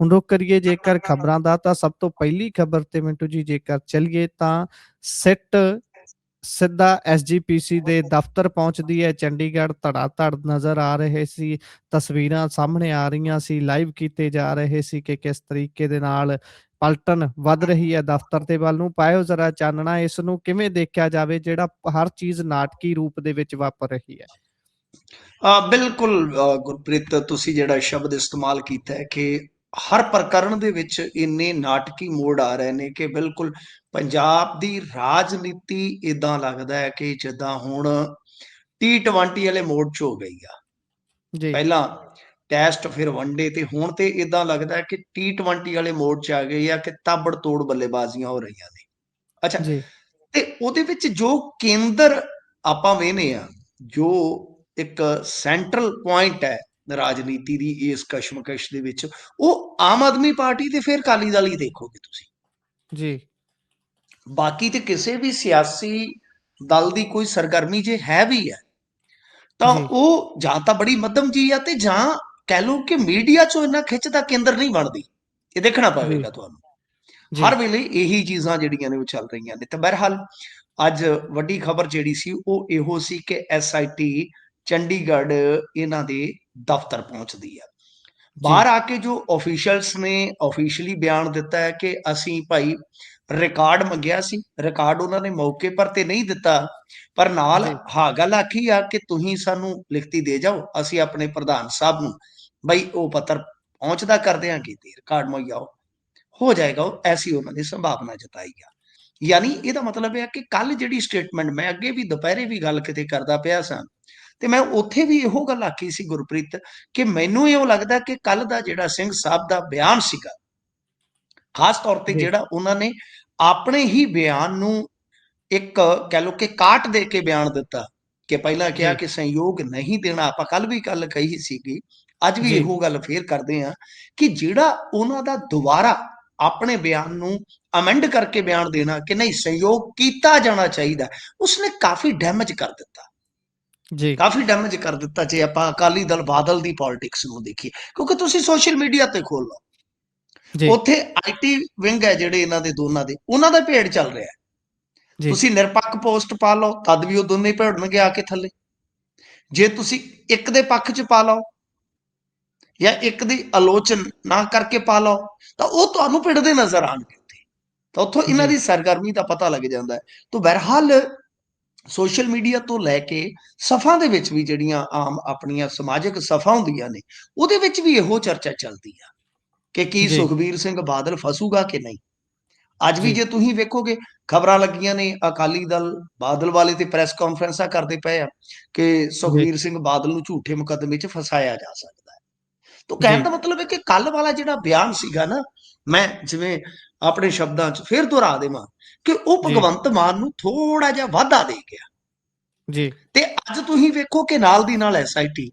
ਹੁਣ ਰੁਕ ਕਰੀਏ, ਜੇਕਰ ਖਬਰਾਂ ਦਾ ਤਾਂ ਸਭ ਤੋਂ ਪਹਿਲੀ ਖਬਰ ਤੇ ਮਿੰਟੂ ਜੀ, ਜੇਕਰ ਚੱਲੀਏ ਤਾਂ ਸਿੱਟ ਸਿੱਧਾ ਐਸਜੀਪੀਸੀ ਦੇ ਦਫ਼ਤਰ ਪਹੁੰਚਦੀ ਹੈ। ਚੰਡੀਗੜ੍ਹ ਧੜਾ ਧੜ ਨਜ਼ਰ ਆ ਰਹੇ ਸੀ, ਤਸਵੀਰਾਂ ਸਾਹਮਣੇ ਆ ਰਹੀਆਂ ਸੀ, ਲਾਈਵ ਕੀਤੇ ਜਾ ਰਹੇ ਸੀ ਕਿ ਕਿਸ ਤਰੀਕੇ ਦੇ ਨਾਲ ਪਲਟਨ ਵੱਧ ਰਹੀ ਹੈ ਦਫ਼ਤਰ ਦੇ ਵੱਲ ਨੂੰ। ਪਾਇਓ ਜ਼ਰਾ ਚਾਨਣਾ, ਇਸ ਨੂੰ ਕਿਵੇਂ ਦੇਖਿਆ ਜਾਵੇ, ਜਿਹੜਾ ਹਰ ਚੀਜ਼ ਨਾਟਕੀ ਰੂਪ ਦੇ ਵਿੱਚ ਵਾਪਰ ਰਹੀ ਹੈ? ਆ ਬਿਲਕੁਲ ਗੁਰਪ੍ਰੀਤ, ਤੁਸੀਂ ਜਿਹੜਾ ਸ਼ਬਦ ਇਸਤੇਮਾਲ ਕੀਤਾ ਹੈ ਕਿ ਹਰ ਪ੍ਰਕਰਨ ਦੇ ਵਿੱਚ ਇੰਨੇ ਨਾਟਕੀ ਮੋੜ ਆ ਰਹੇ ਨੇ ਕਿ ਬਿਲਕੁਲ ਪੰਜਾਬ ਦੀ ਰਾਜਨੀਤੀ ਇਦਾਂ ਲੱਗਦਾ ਹੈ ਕਿ ਜਿੱਦਾਂ ਹੁਣ T20 ਵਾਲੇ ਮੋੜ 'ਚ ਹੋ ਗਈ ਆ। ਜੀ। ਪਹਿਲਾਂ ਟੈਸਟ ਫਿਰ ਵਨਡੇ ਤੇ ਹੁਣ ਤੇ ਇਦਾਂ ਲੱਗਦਾ ਹੈ ਕਿ T20 ਵਾਲੇ ਮੋੜ 'ਚ ਆ ਗਈ ਆ ਕਿ ਤਾਬੜ ਤੋੜ ਬੱਲੇਬਾਜ਼ੀਆਂ ਹੋ ਰਹੀਆਂ ਨੇ। ਅੱਛਾ ਜੀ। ਤੇ ਉਹਦੇ ਵਿੱਚ ਜੋ ਕੇਂਦਰ ਆਪਾਂ ਵੇਨੇ ਆ ਜੋ ਇੱਕ ਸੈਂਟਰਲ ਪੁਆਇੰਟ ਹੈ ਰਾਜਨੀਤੀ ਦੀ ਇਸ ਕਸ਼ਮਕਸ਼ ਦੇ ਵਿੱਚ ਉਹ ਆਮ ਆਦਮੀ ਪਾਰਟੀ ਤੇ ਫਿਰ ਕਾਲੀ ਦਲ ਹੀ ਦੇਖੋਗੇ ਤੁਸੀਂ। ਜੀ। ਬਾਕੀ ਤੇ ਕਿਸੇ ਵੀ ਸਿਆਸੀ ਦਲ ਦੀ ਕੋਈ ਸਰਗਰਮੀ ਜੇ ਹੈ ਵੀ ਹੈ ਤਾਂ। ਉਹ ਜਾਂ ਤਾਂ ਬੜੀ ਮੱਧਮ ਜੀ ਆ ਤੇ ਜਾਂ ਕਹਿ ਲਓ ਕਿ ਮੀਡੀਆ ਚੋਂ ਇੰਨਾ ਖਿੱਚ ਦਾ ਕੇਂਦਰ ਨਹੀਂ ਬਣਦੀ। ਇਹ ਦੇਖਣਾ ਪਵੇਗਾ ਤੁਹਾਨੂੰ। ਹਰ ਵੇਲੇ ਇਹੀ ਚੀਜ਼ਾਂ ਜਿਹੜੀਆਂ ਨੇ ਉਹ ਚੱਲ ਰਹੀਆਂ ਨੇ। ਤੇ ਬਹਰਹਾਲ ਅੱਜ ਵੱਡੀ ਖਬਰ ਜਿਹੜੀ ਸੀ ਉਹ ਇਹੋ ਸੀ ਕਿ ਐਸਆਈਟੀ ਚੰਡੀਗੜ੍ਹ ਇਹਨਾਂ ਦੇ ਦਫ਼ਤਰ ਪਹੁੰਚਦੀ ਆ। ਬਾਹਰ ਆ ਕੇ ਜੋ ਅਫੀਸ਼ੀਅਲਸ ਨੇ ਅਫੀਸ਼ੀਅਲੀ ਬਿਆਨ ਦਿੱਤਾ ਹੈ ਕਿ ਅਸੀਂ ਭਾਈ ਰਿਕਾਰਡ ਮੰਗਿਆ ਸੀ ਰਿਕਾਰਡ ਉਹਨਾਂ ਨੇ ਮੌਕੇ ਪਰ ਤੇ ਨਹੀਂ ਦਿੱਤਾ ਪਰ ਨਾਲ। ਹਾਂ ਗੱਲ ਆਖੀ ਆ ਕਿ ਤੁਸੀਂ ਸਾਨੂੰ ਲਿਖਤੀ ਦੇ ਜਾਓ ਅਸੀਂ ਆਪਣੇ ਪ੍ਰਧਾਨ ਸਾਹਿਬ ਨੂੰ ਬਈ ਉਹ ਪੱਤਰ ਪਹੁੰਚਦਾ ਕਰਦੇ ਹਾਂ ਕਿ ਰਿਕਾਰਡ ਮੁਹੱਈਆ ਹੋ ਜਾਏਗਾ ਉਹ ਐਸੀ ਉਹਨਾਂ ਦੀ ਸੰਭਾਵਨਾ ਜਤਾਈ ਆ। ਯਾਨੀ ਇਹਦਾ ਮਤਲਬ ਇਹ ਹੈ ਕਿ ਕੱਲ ਜਿਹੜੀ ਸਟੇਟਮੈਂਟ ਮੈਂ ਅੱਗੇ ਵੀ ਦੁਪਹਿਰੇ ਵੀ ਗੱਲ ਕਿਤੇ ਕਰਦਾ ਪਿਆ ਸਾਂ ਤੇ ਮੈਂ ਉੱਥੇ ਵੀ ਇਹੋ ਗੱਲ ਆਖੀ ਸੀ ਗੁਰਪ੍ਰੀਤ ਕਿ ਮੈਨੂੰ ਇਹੋ ਲੱਗਦਾ ਕਿ ਕੱਲ ਦਾ ਜਿਹੜਾ ਸਿੰਘ ਸਾਹਿਬ ਦਾ ਬਿਆਨ ਸੀਗਾ ਖਾਸ ਤੌਰ ਤੇ। ਜਿਹੜਾ ਉਹਨਾਂ ਨੇ ਆਪਣੇ ਹੀ ਬਿਆਨ ਨੂੰ ਇੱਕ ਕਹਿ ਲਓ ਕਿ ਕਾਟ ਦੇ ਕੇ ਬਿਆਨ ਦਿੱਤਾ ਕਿ ਪਹਿਲਾਂ ਕਿਹਾ। ਕਿ ਸੰਯੋਗ ਨਹੀਂ ਦੇਣਾ ਆਪਾਂ ਕੱਲ ਵੀ ਗੱਲ ਕਹੀ ਸੀਗੀ ਅੱਜ ਵੀ। ਇਹੋ ਗੱਲ ਫੇਰ ਕਰਦੇ ਆ ਕਿ ਜਿਹੜਾ ਉਹਨਾਂ ਦਾ ਦੁਬਾਰਾ ਆਪਣੇ ਬਿਆਨ ਨੂੰ ਅਮੈਂਡ ਕਰਕੇ ਬਿਆਨ ਦੇਣਾ ਕਿ ਨਹੀਂ ਸੰਯੋਗ ਕੀਤਾ ਜਾਣਾ ਚਾਹੀਦਾ ਉਸਨੇ ਕਾਫੀ ਡੈਮੇਜ ਕਰ ਦਿੱਤਾ ਜੀ। ਕਾਫੀ ਡੈਮੇਜ ਕਰ ਦਿੱਤਾ ਜੇ ਆਪਾਂ ਅਕਾਲੀ ਦਲ ਬਾਦਲ ਦੀ ਪੋਲਿਟਿਕਸ ਨੂੰ ਦੇਖੀਏ। ਕਿਉਂਕਿ ਤੁਸੀਂ ਸੋਸ਼ਲ ਮੀਡੀਆ ਤੇ ਖੋਲ ਲਓ। ਜੀ। ਉੱਥੇ ਆਈਟੀ ਵਿੰਗ ਹੈ ਜਿਹੜੇ ਇਹਨਾਂ ਦੇ ਦੋਨਾਂ ਦੇ। ਉਹਨਾਂ ਦਾ ਭੇੜ ਚੱਲ ਰਿਹਾ ਹੈ। ਜੀ। ਤੁਸੀਂ ਨਿਰਪੱਖ ਪੋਸਟ ਪਾ ਲਓ ਤਦ ਵੀ ਉਹ ਦੋਨੇ ਭੇੜਨਗੇ ਆ ਕੇ ਥੱਲੇ। ਜੇ ਤੁਸੀਂ ਇੱਕ ਦੇ ਪੱਖ 'ਚ ਪਾ ਲਓ ਜਾਂ ਇੱਕ ਦੀ ਆਲੋਚਨਾ ਕਰਕੇ ਪਾ ਲਓ ਤਾਂ ਉਹ ਤੁਹਾਨੂੰ ਭਿੜਦੇ ਨਜ਼ਰ ਆਣਗੇ ਤਾਂ ਉੱਥੋਂ ਇਹਨਾਂ। ਦੀ ਸਰਗਰਮੀ ਦਾ ਪਤਾ ਲੱਗ ਜਾਂਦਾ ਹੈ। ਤਾਂ ਬਹਰਹਾਲ ਸੋਸ਼ਲ ਮੀਡੀਆ ਤੋਂ ਲੈ ਕੇ ਸਫਾ ਦੇ ਵਿੱਚ ਵੀ ਜਿਹੜੀਆਂ ਆਮ ਆਪਣੀਆਂ ਸਮਾਜਿਕ ਸਫਾ ਹੁੰਦੀਆਂ ਨੇ ਉਹਦੇ ਵਿੱਚ ਵੀ ਇਹੋ ਚਰਚਾ ਚੱਲਦੀ ਆ ਕਿ ਕੀ। ਸੁਖਬੀਰ ਸਿੰਘ ਬਾਦਲ ਫਸੂਗਾ ਕਿ ਨਹੀਂ ਅੱਜ ਵੀ ਜੀ। ਤੁਸੀਂ ਵੇਖੋਗੇ ਖਬਰਾਂ ਲੱਗੀਆਂ ਨੇ ਅਕਾਲੀ ਦਲ ਬਾਦਲ ਵਾਲੇ ਤੇ ਪ੍ਰੈਸ ਕਾਨਫਰੰਸਾਂ ਕਰਦੇ ਪਏ ਆ ਕਿ ਸੁਖਬੀਰ ਸਿੰਘ ਬਾਦਲ ਨੂੰ ਝੂਠੇ ਮੁਕੱਦਮੇ 'ਚ ਫਸਾਇਆ ਜਾ ਸਕਦਾ ਹੈ ਤਾਂ ਕਹਿਣ। ਦਾ ਮਤਲਬ ਹੈ ਕਿ ਕੱਲ ਵਾਲਾ ਜਿਹੜਾ ਬਿਆਨ ਸੀਗਾ ਨਾ ਮੈਂ ਜਿਵੇਂ ਆਪਣੇ ਸ਼ਬਦਾਂ 'ਚ ਫੇਰ ਦੁਹਰਾ ਦੇਵਾਂ ਕਿ ਉਹ। ਭਗਵੰਤ ਮਾਨ ਨੂੰ ਥੋੜਾ ਜਿਹਾ ਵਾਧਾ ਦੇ ਗਿਆ। ਜੀ। ਤੇ ਅੱਜ ਤੁਸੀਂ ਵੇਖੋ ਕਿ ਨਾਲ ਦੀ ਨਾਲ ਐਸਆਈਟੀ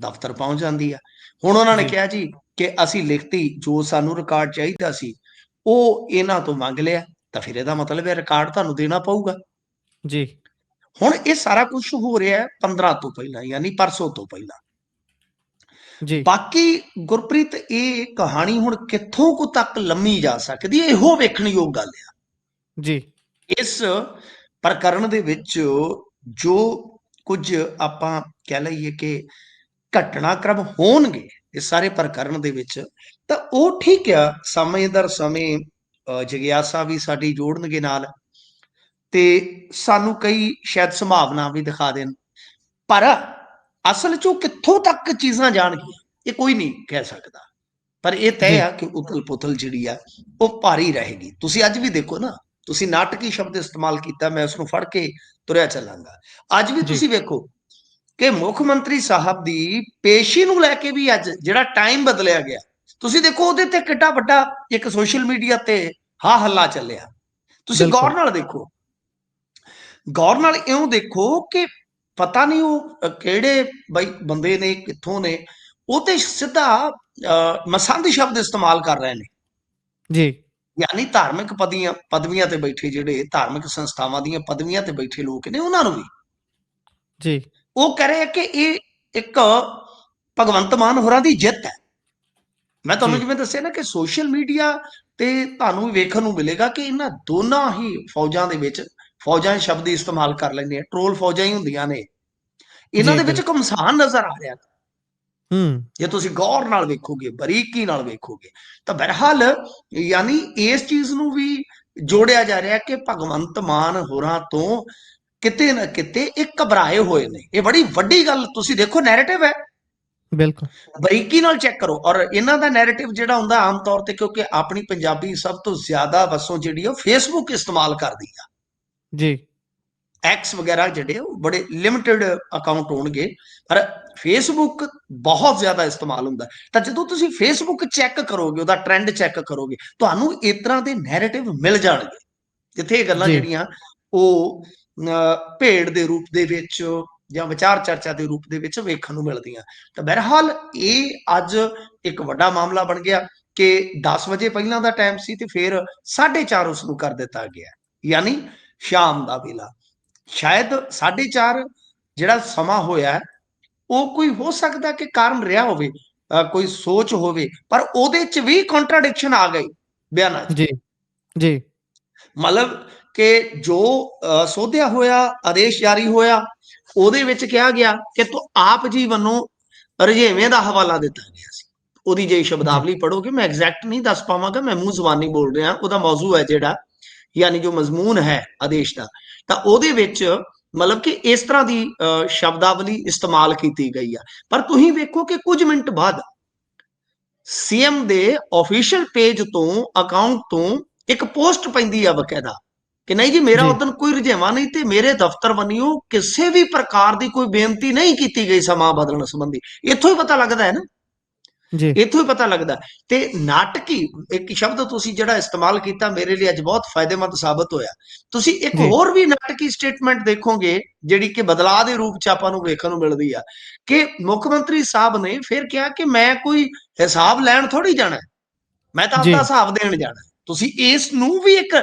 ਦਫ਼ਤਰ ਪਹੁੰਚ ਜਾਂਦੀ ਆ। ਹੁਣ ਉਹਨਾਂ ਨੇ। ਕਿਹਾ ਜੀ ਕਿ ਅਸੀਂ ਲਿਖਤੀ ਜੋ ਸਾਨੂੰ ਰਿਕਾਰਡ ਚਾਹੀਦਾ ਸੀ ਉਹ ਇਹਨਾਂ ਤੋਂ ਮੰਗ ਲਿਆ। ਤਾਂ ਫਿਰ ਇਹਦਾ ਮਤਲਬ ਹੈ ਰਿਕਾਰਡ ਤੁਹਾਨੂੰ ਦੇਣਾ ਪਊਗਾ। ਜੀ। ਹੁਣ ਇਹ ਸਾਰਾ ਕੁਝ ਹੋ ਰਿਹਾ ਹੈ 15 ਤੋਂ ਪਹਿਲਾਂ ਯਾਨੀ ਪਰਸੋਂ ਤੋਂ ਪਹਿਲਾਂ। ਜੀ। ਬਾਕੀ ਗੁਰਪ੍ਰੀਤ ਇਹ ਕਹਾਣੀ ਹੁਣ ਕਿੱਥੋਂ ਕੁ ਤੱਕ ਲੰਮੀ ਜਾ ਸਕਦੀ ਹੈ ਇਹੋ ਵੇਖਣਯੋਗ ਗੱਲ ਹੈ ਜੀ। ਇਸ ਪ੍ਰਕਰਨ ਦੇ ਵਿੱਚ ਜੋ ਕੁਝ ਆਪਾਂ ਕਹਿ ਲਈਏ ਕਿ ਘਟਨਾਕ੍ਰਮ ਹੋਣਗੇ ਇਸ ਸਾਰੇ ਪ੍ਰਕਰਨ ਦੇ ਵਿੱਚ ਤਾਂ ਉਹ ਠੀਕ ਆ ਸਮੇਂ ਦਰ ਸਮੇਂ ਜਿਗਿਆਸਾ ਵੀ ਸਾਡੀ ਜੋੜਨਗੇ ਨਾਲ ਤੇ ਸਾਨੂੰ ਕਈ ਸ਼ਾਇਦ ਸੰਭਾਵਨਾ ਵੀ ਦਿਖਾ ਦੇਣ। ਪਰ ਅਸਲ 'ਚ ਕਿੱਥੋਂ ਤੱਕ ਚੀਜ਼ਾਂ ਜਾਣਗੀਆਂ ਇਹ ਕੋਈ ਨਹੀਂ ਕਹਿ ਸਕਦਾ। ਪਰ ਇਹ। ਤੈਅ ਆ ਕਿ ਉਥਲ ਪੁਥਲ ਜਿਹੜੀ ਆ ਉਹ ਭਾਰੀ ਰਹੇਗੀ। ਤੁਸੀਂ ਅੱਜ ਵੀ ਦੇਖੋ ਨਾ ਤੁਸੀਂ ਨਾਟਕੀ ਸ਼ਬਦ ਇਸਤੇਮਾਲ ਕੀਤਾ ਮੈਂ ਉਸ ਨੂੰ ਫੜ ਕੇ ਤੁਰਿਆ ਚੱਲਾਂਗਾ ਅੱਜ ਵੀ। ਤੁਸੀਂ ਵੇਖੋ ਕਿ ਮੁੱਖ ਮੰਤਰੀ ਸਾਹਿਬ ਦੀ ਪੇਸ਼ੀ ਨੂੰ ਲੈ ਕੇ ਵੀ ਅੱਜ ਜਿਹੜਾ ਟਾਈਮ ਬਦਲਿਆ ਗਿਆ ਤੁਸੀਂ ਦੇਖੋ ਉਹਦੇ ਤੇ ਕਿੱਡਾ ਵੱਡਾ ਇੱਕ ਸੋਸ਼ਲ ਮੀਡੀਆ ਤੇ ਹਾ ਹੱਲਾ ਚੱਲਿਆ ਤੁਸੀਂ। ਗੌਰ ਨਾਲ ਦੇਖੋ ਗੌਰ ਨਾਲ ਇਉਂ ਦੇਖੋ ਕਿ ਪਤਾ ਨਹੀਂ ਉਹ ਕਿਹੜੇ ਬਈ ਬੰਦੇ ਨੇ ਕਿੱਥੋਂ ਨੇ ਉਹ ਤੇ ਸਿੱਧਾ ਮਸੰਦ ਸ਼ਬਦ ਇਸਤੇਮਾਲ ਕਰ ਰਹੇ ਨੇ ਜੀ ਯਾਨੀ ਧਾਰਮਿਕ ਪਦੀਆਂ ਪਦਵੀਆਂ ਤੇ ਬੈਠੇ ਜਿਹੜੇ ਧਾਰਮਿਕ ਸੰਸਥਾਵਾਂ ਦੀਆਂ ਪਦਵੀਆਂ ਤੇ ਬੈਠੇ ਲੋਕ ਨੇ ਉਹਨਾਂ ਨੂੰ ਵੀ। ਜੀ। ਉਹ ਕਹਿ ਰਹੇ ਕਿ ਇਹ ਇੱਕ ਭਗਵੰਤ ਮਾਨ ਹੋਰਾਂ ਦੀ ਜਿੱਤ ਹੈ। ਮੈਂ ਤੁਹਾਨੂੰ। ਜਿਵੇਂ ਦੱਸਿਆ ਨਾ ਕਿ ਸੋਸ਼ਲ ਮੀਡੀਆ ਤੇ ਤੁਹਾਨੂੰ ਵੀ ਵੇਖਣ ਨੂੰ ਮਿਲੇਗਾ ਕਿ ਇਹਨਾਂ ਦੋਨਾਂ ਹੀ ਫੌਜਾਂ ਦੇ ਵਿੱਚ ਫੌਜਾਂ ਸ਼ਬਦ ਇਸਤੇਮਾਲ ਕਰ ਲੈਂਦੇ ਆ ਟ੍ਰੋਲ ਫੌਜਾਂ ਹੀ ਹੁੰਦੀਆਂ ਨੇ। ਇਹਨਾਂ ਦੇ ਵਿੱਚ। ਕਮਸਾਨ ਨਜ਼ਰ ਆ ਰਿਹਾ। ਹੂੰ। ਜੇ ਤੁਸੀਂ ਗੌਰ ਨਾਲ ਵੇਖੋਗੇ ਬਰੀਕੀ ਨਾਲ ਵੇਖੋਗੇ ਤਾਂ ਬਹਰਹਾਲ ਯਾਨੀ ਇਸ ਚੀਜ਼ ਨੂੰ ਵੀ ਜੋੜਿਆ ਜਾ ਰਿਹਾ ਕਿ ਭਗਵੰਤ ਮਾਨ ਹੋਰਾਂ ਤੋਂ ਕਿਤੇ ਨਾ ਕਿਤੇ ਇਹ ਘਬਰਾਏ ਹੋਏ ਨੇ। ਇਹ ਬੜੀ ਵੱਡੀ ਗੱਲ ਤੁਸੀਂ ਦੇਖੋ ਨੈਰੇਟਿਵ ਹੈ। ਬਿਲਕੁਲ। ਬਰੀਕੀ ਨਾਲ ਚੈੱਕ ਕਰੋ। ਔਰ ਇਹਨਾਂ ਦਾ ਨੈਰੇਟਿਵ ਜਿਹੜਾ ਹੁੰਦਾ ਆਮ ਤੌਰ ਤੇ ਕਿਉਂਕਿ ਆਪਣੀ ਪੰਜਾਬੀ ਸਭ ਤੋਂ ਜ਼ਿਆਦਾ ਵਸੋਂ ਜਿਹੜੀ ਉਹ ਫੇਸਬੁੱਕ ਇਸਤੇਮਾਲ ਕਰਦੀ ਆ। ਜੀ। ਐਕਸ ਵਗੈਰਾ ਜਿਹੜੇ ਉਹ ਬੜੇ ਲਿਮਟਿਡ ਅਕਾਊਂਟ ਹੋਣਗੇ ਪਰ ਫੇਸਬੁੱਕ ਬਹੁਤ ਜ਼ਿਆਦਾ ਇਸਤੇਮਾਲ ਹੁੰਦਾ। ਤਾਂ ਜਦੋਂ ਤੁਸੀਂ ਫੇਸਬੁੱਕ ਚੈੱਕ ਕਰੋਗੇ ਉਹਦਾ ਟ੍ਰੈਂਡ ਚੈੱਕ ਕਰੋਗੇ ਤੁਹਾਨੂੰ ਇਸ ਤਰ੍ਹਾਂ ਦੇ ਨੈਰੇਟਿਵ ਮਿਲ ਜਾਣਗੇ ਜਿੱਥੇ ਇਹ ਗੱਲਾਂ। ਜਿਹੜੀਆਂ ਉਹ ਭੇਡ ਦੇ ਰੂਪ ਦੇ ਵਿੱਚ ਜਾਂ ਵਿਚਾਰ ਚਰਚਾ ਦੇ ਰੂਪ ਦੇ ਵਿੱਚ ਵੇਖਣ ਨੂੰ ਮਿਲਦੀਆਂ ਤਾਂ ਬਹਰਹਾਲ ਇਹ ਅੱਜ ਇੱਕ ਵੱਡਾ ਮਾਮਲਾ ਬਣ ਗਿਆ ਕਿ 10 ਵਜੇ ਪਹਿਲਾਂ ਦਾ ਟਾਈਮ ਸੀ ਤੇ ਫਿਰ 4:30 ਉਸ ਨੂੰ ਕਰ ਦਿੱਤਾ ਗਿਆ ਯਾਨੀ ਸ਼ਾਮ ਦਾ ਵੇਲਾ ਸ਼ਾਇਦ 4:30 ਜਿਹੜਾ ਸਮਾਂ ਹੋਇਆ ਉਹ ਕੋਈ ਹੋ ਸਕਦਾ ਕਿ ਕਾਰਨ ਰਿਹਾ ਹੋਵੇ ਕੋਈ ਸੋਚ ਹੋਵੇ ਪਰ ਉਹਦੇ ਚ ਵੀ ਕੰਟਰਡਿਕਸ਼ਨ ਆ ਗਈ ਬਿਆਨਾਂ ਜੀ ਜੀ। ਮਤਲਬ ਕਿ ਜੋ ਸੋਧਿਆ ਹੋਇਆ ਆਦੇਸ਼ ਜਾਰੀ ਹੋਇਆ ਉਹਦੇ ਵਿੱਚ ਕਿਹਾ ਗਿਆ ਕਿ ਤੂੰ ਆਪ ਜੀ ਵੱਲੋਂ ਰਜੇਵੇਂ ਦਾ ਹਵਾਲਾ ਦਿੱਤਾ ਗਿਆ ਸੀ। ਉਹਦੀ ਜੇ ਸ਼ਬਦਾਵਲੀ ਪੜੋਗੇ ਮੈਂ ਐਗਜ਼ੈਕਟ ਨਹੀਂ ਦੱਸ ਪਾਵਾਂਗਾ ਮੈਂ ਮੂੰਹ ਜ਼ੁਬਾਨੀ ਬੋਲ ਰਿਹਾ ਉਹਦਾ ਮੌਜੂ ਹੈ ਜਿਹੜਾ ਯਾਨੀ ਜੋ ਮਜ਼ਮੂਨ ਹੈ ਆਦੇਸ਼ ਦਾ ਤਾਂ ਉਹਦੇ ਵਿੱਚ ਮਤਲਬ ਕਿ ਇਸ ਤਰ੍ਹਾਂ ਦੀ ਸ਼ਬਦਾਵਲੀ ਇਸਤੇਮਾਲ ਕੀਤੀ ਗਈ ਆ। ਪਰ ਤੁਸੀਂ ਵੇਖੋ ਕਿ ਕੁਝ ਮਿੰਟ ਬਾਅਦ ਸੀਐਮ ਦੇ ਅਫੀਸ਼ੀਅਲ ਪੇਜ ਤੋਂ ਅਕਾਊਂਟ ਤੋਂ ਇੱਕ ਪੋਸਟ ਪੈਂਦੀ ਆ ਬਕਾਇਦਾ ਕਿ ਨਹੀਂ ਜੀ ਮੇਰਾ। ਉਦੋਂ ਕੋਈ ਰੁਝੇਵਾਂ ਨਹੀਂ ਤੇ ਮੇਰੇ ਦਫ਼ਤਰ ਵੱਲੋਂ ਕਿਸੇ ਵੀ ਪ੍ਰਕਾਰ ਦੀ ਕੋਈ ਬੇਨਤੀ ਨਹੀਂ ਕੀਤੀ ਗਈ ਸਮਾਂ ਬਦਲਣ ਸੰਬੰਧੀ। ਇੱਥੋਂ ਹੀ ਪਤਾ ਲੱਗਦਾ ਹੈ ਨਾ। ਇੱਥੋਂ ਹੀ ਪਤਾ ਲੱਗਦਾ ਤੇ ਨਾਟਕੀ ਇੱਕ ਸ਼ਬਦ ਤੁਸੀਂ ਜਿਹੜਾ ਇਸਤੇਮਾਲ ਕੀਤਾ ਮੇਰੇ ਲਈ ਅੱਜ ਬਹੁਤ ਫਾਇਦੇਮੰਦ ਸਾਬਤ ਹੋਇਆ ਤੁਸੀਂ ਇੱਕ। ਹੋਰ ਵੀ ਨਾਟਕੀ ਸਟੇਟਮੈਂਟ ਦੇਖੋਗੇ ਜਿਹੜੀ ਕਿ ਬਦਲਾਅ ਦੇ ਰੂਪ ਚ ਆਪਾਂ ਨੂੰ ਵੇਖਣ ਨੂੰ ਮਿਲਦੀ ਆ ਕਿ ਮੁੱਖ ਮੰਤਰੀ ਸਾਹਿਬ ਨੇ ਫਿਰ ਕਿਹਾ ਕਿ ਮੈਂ ਕੋਈ ਹਿਸਾਬ ਲੈਣ ਥੋੜੀ ਜਾਣਾ। ਮੈਂ ਤਾਂ ਜੀ। ਆਪਦਾ ਹਿਸਾਬ ਦੇਣ ਜਾਣਾ। ਤੁਸੀਂ ਇਸ ਨੂੰ ਵੀ ਇੱਕ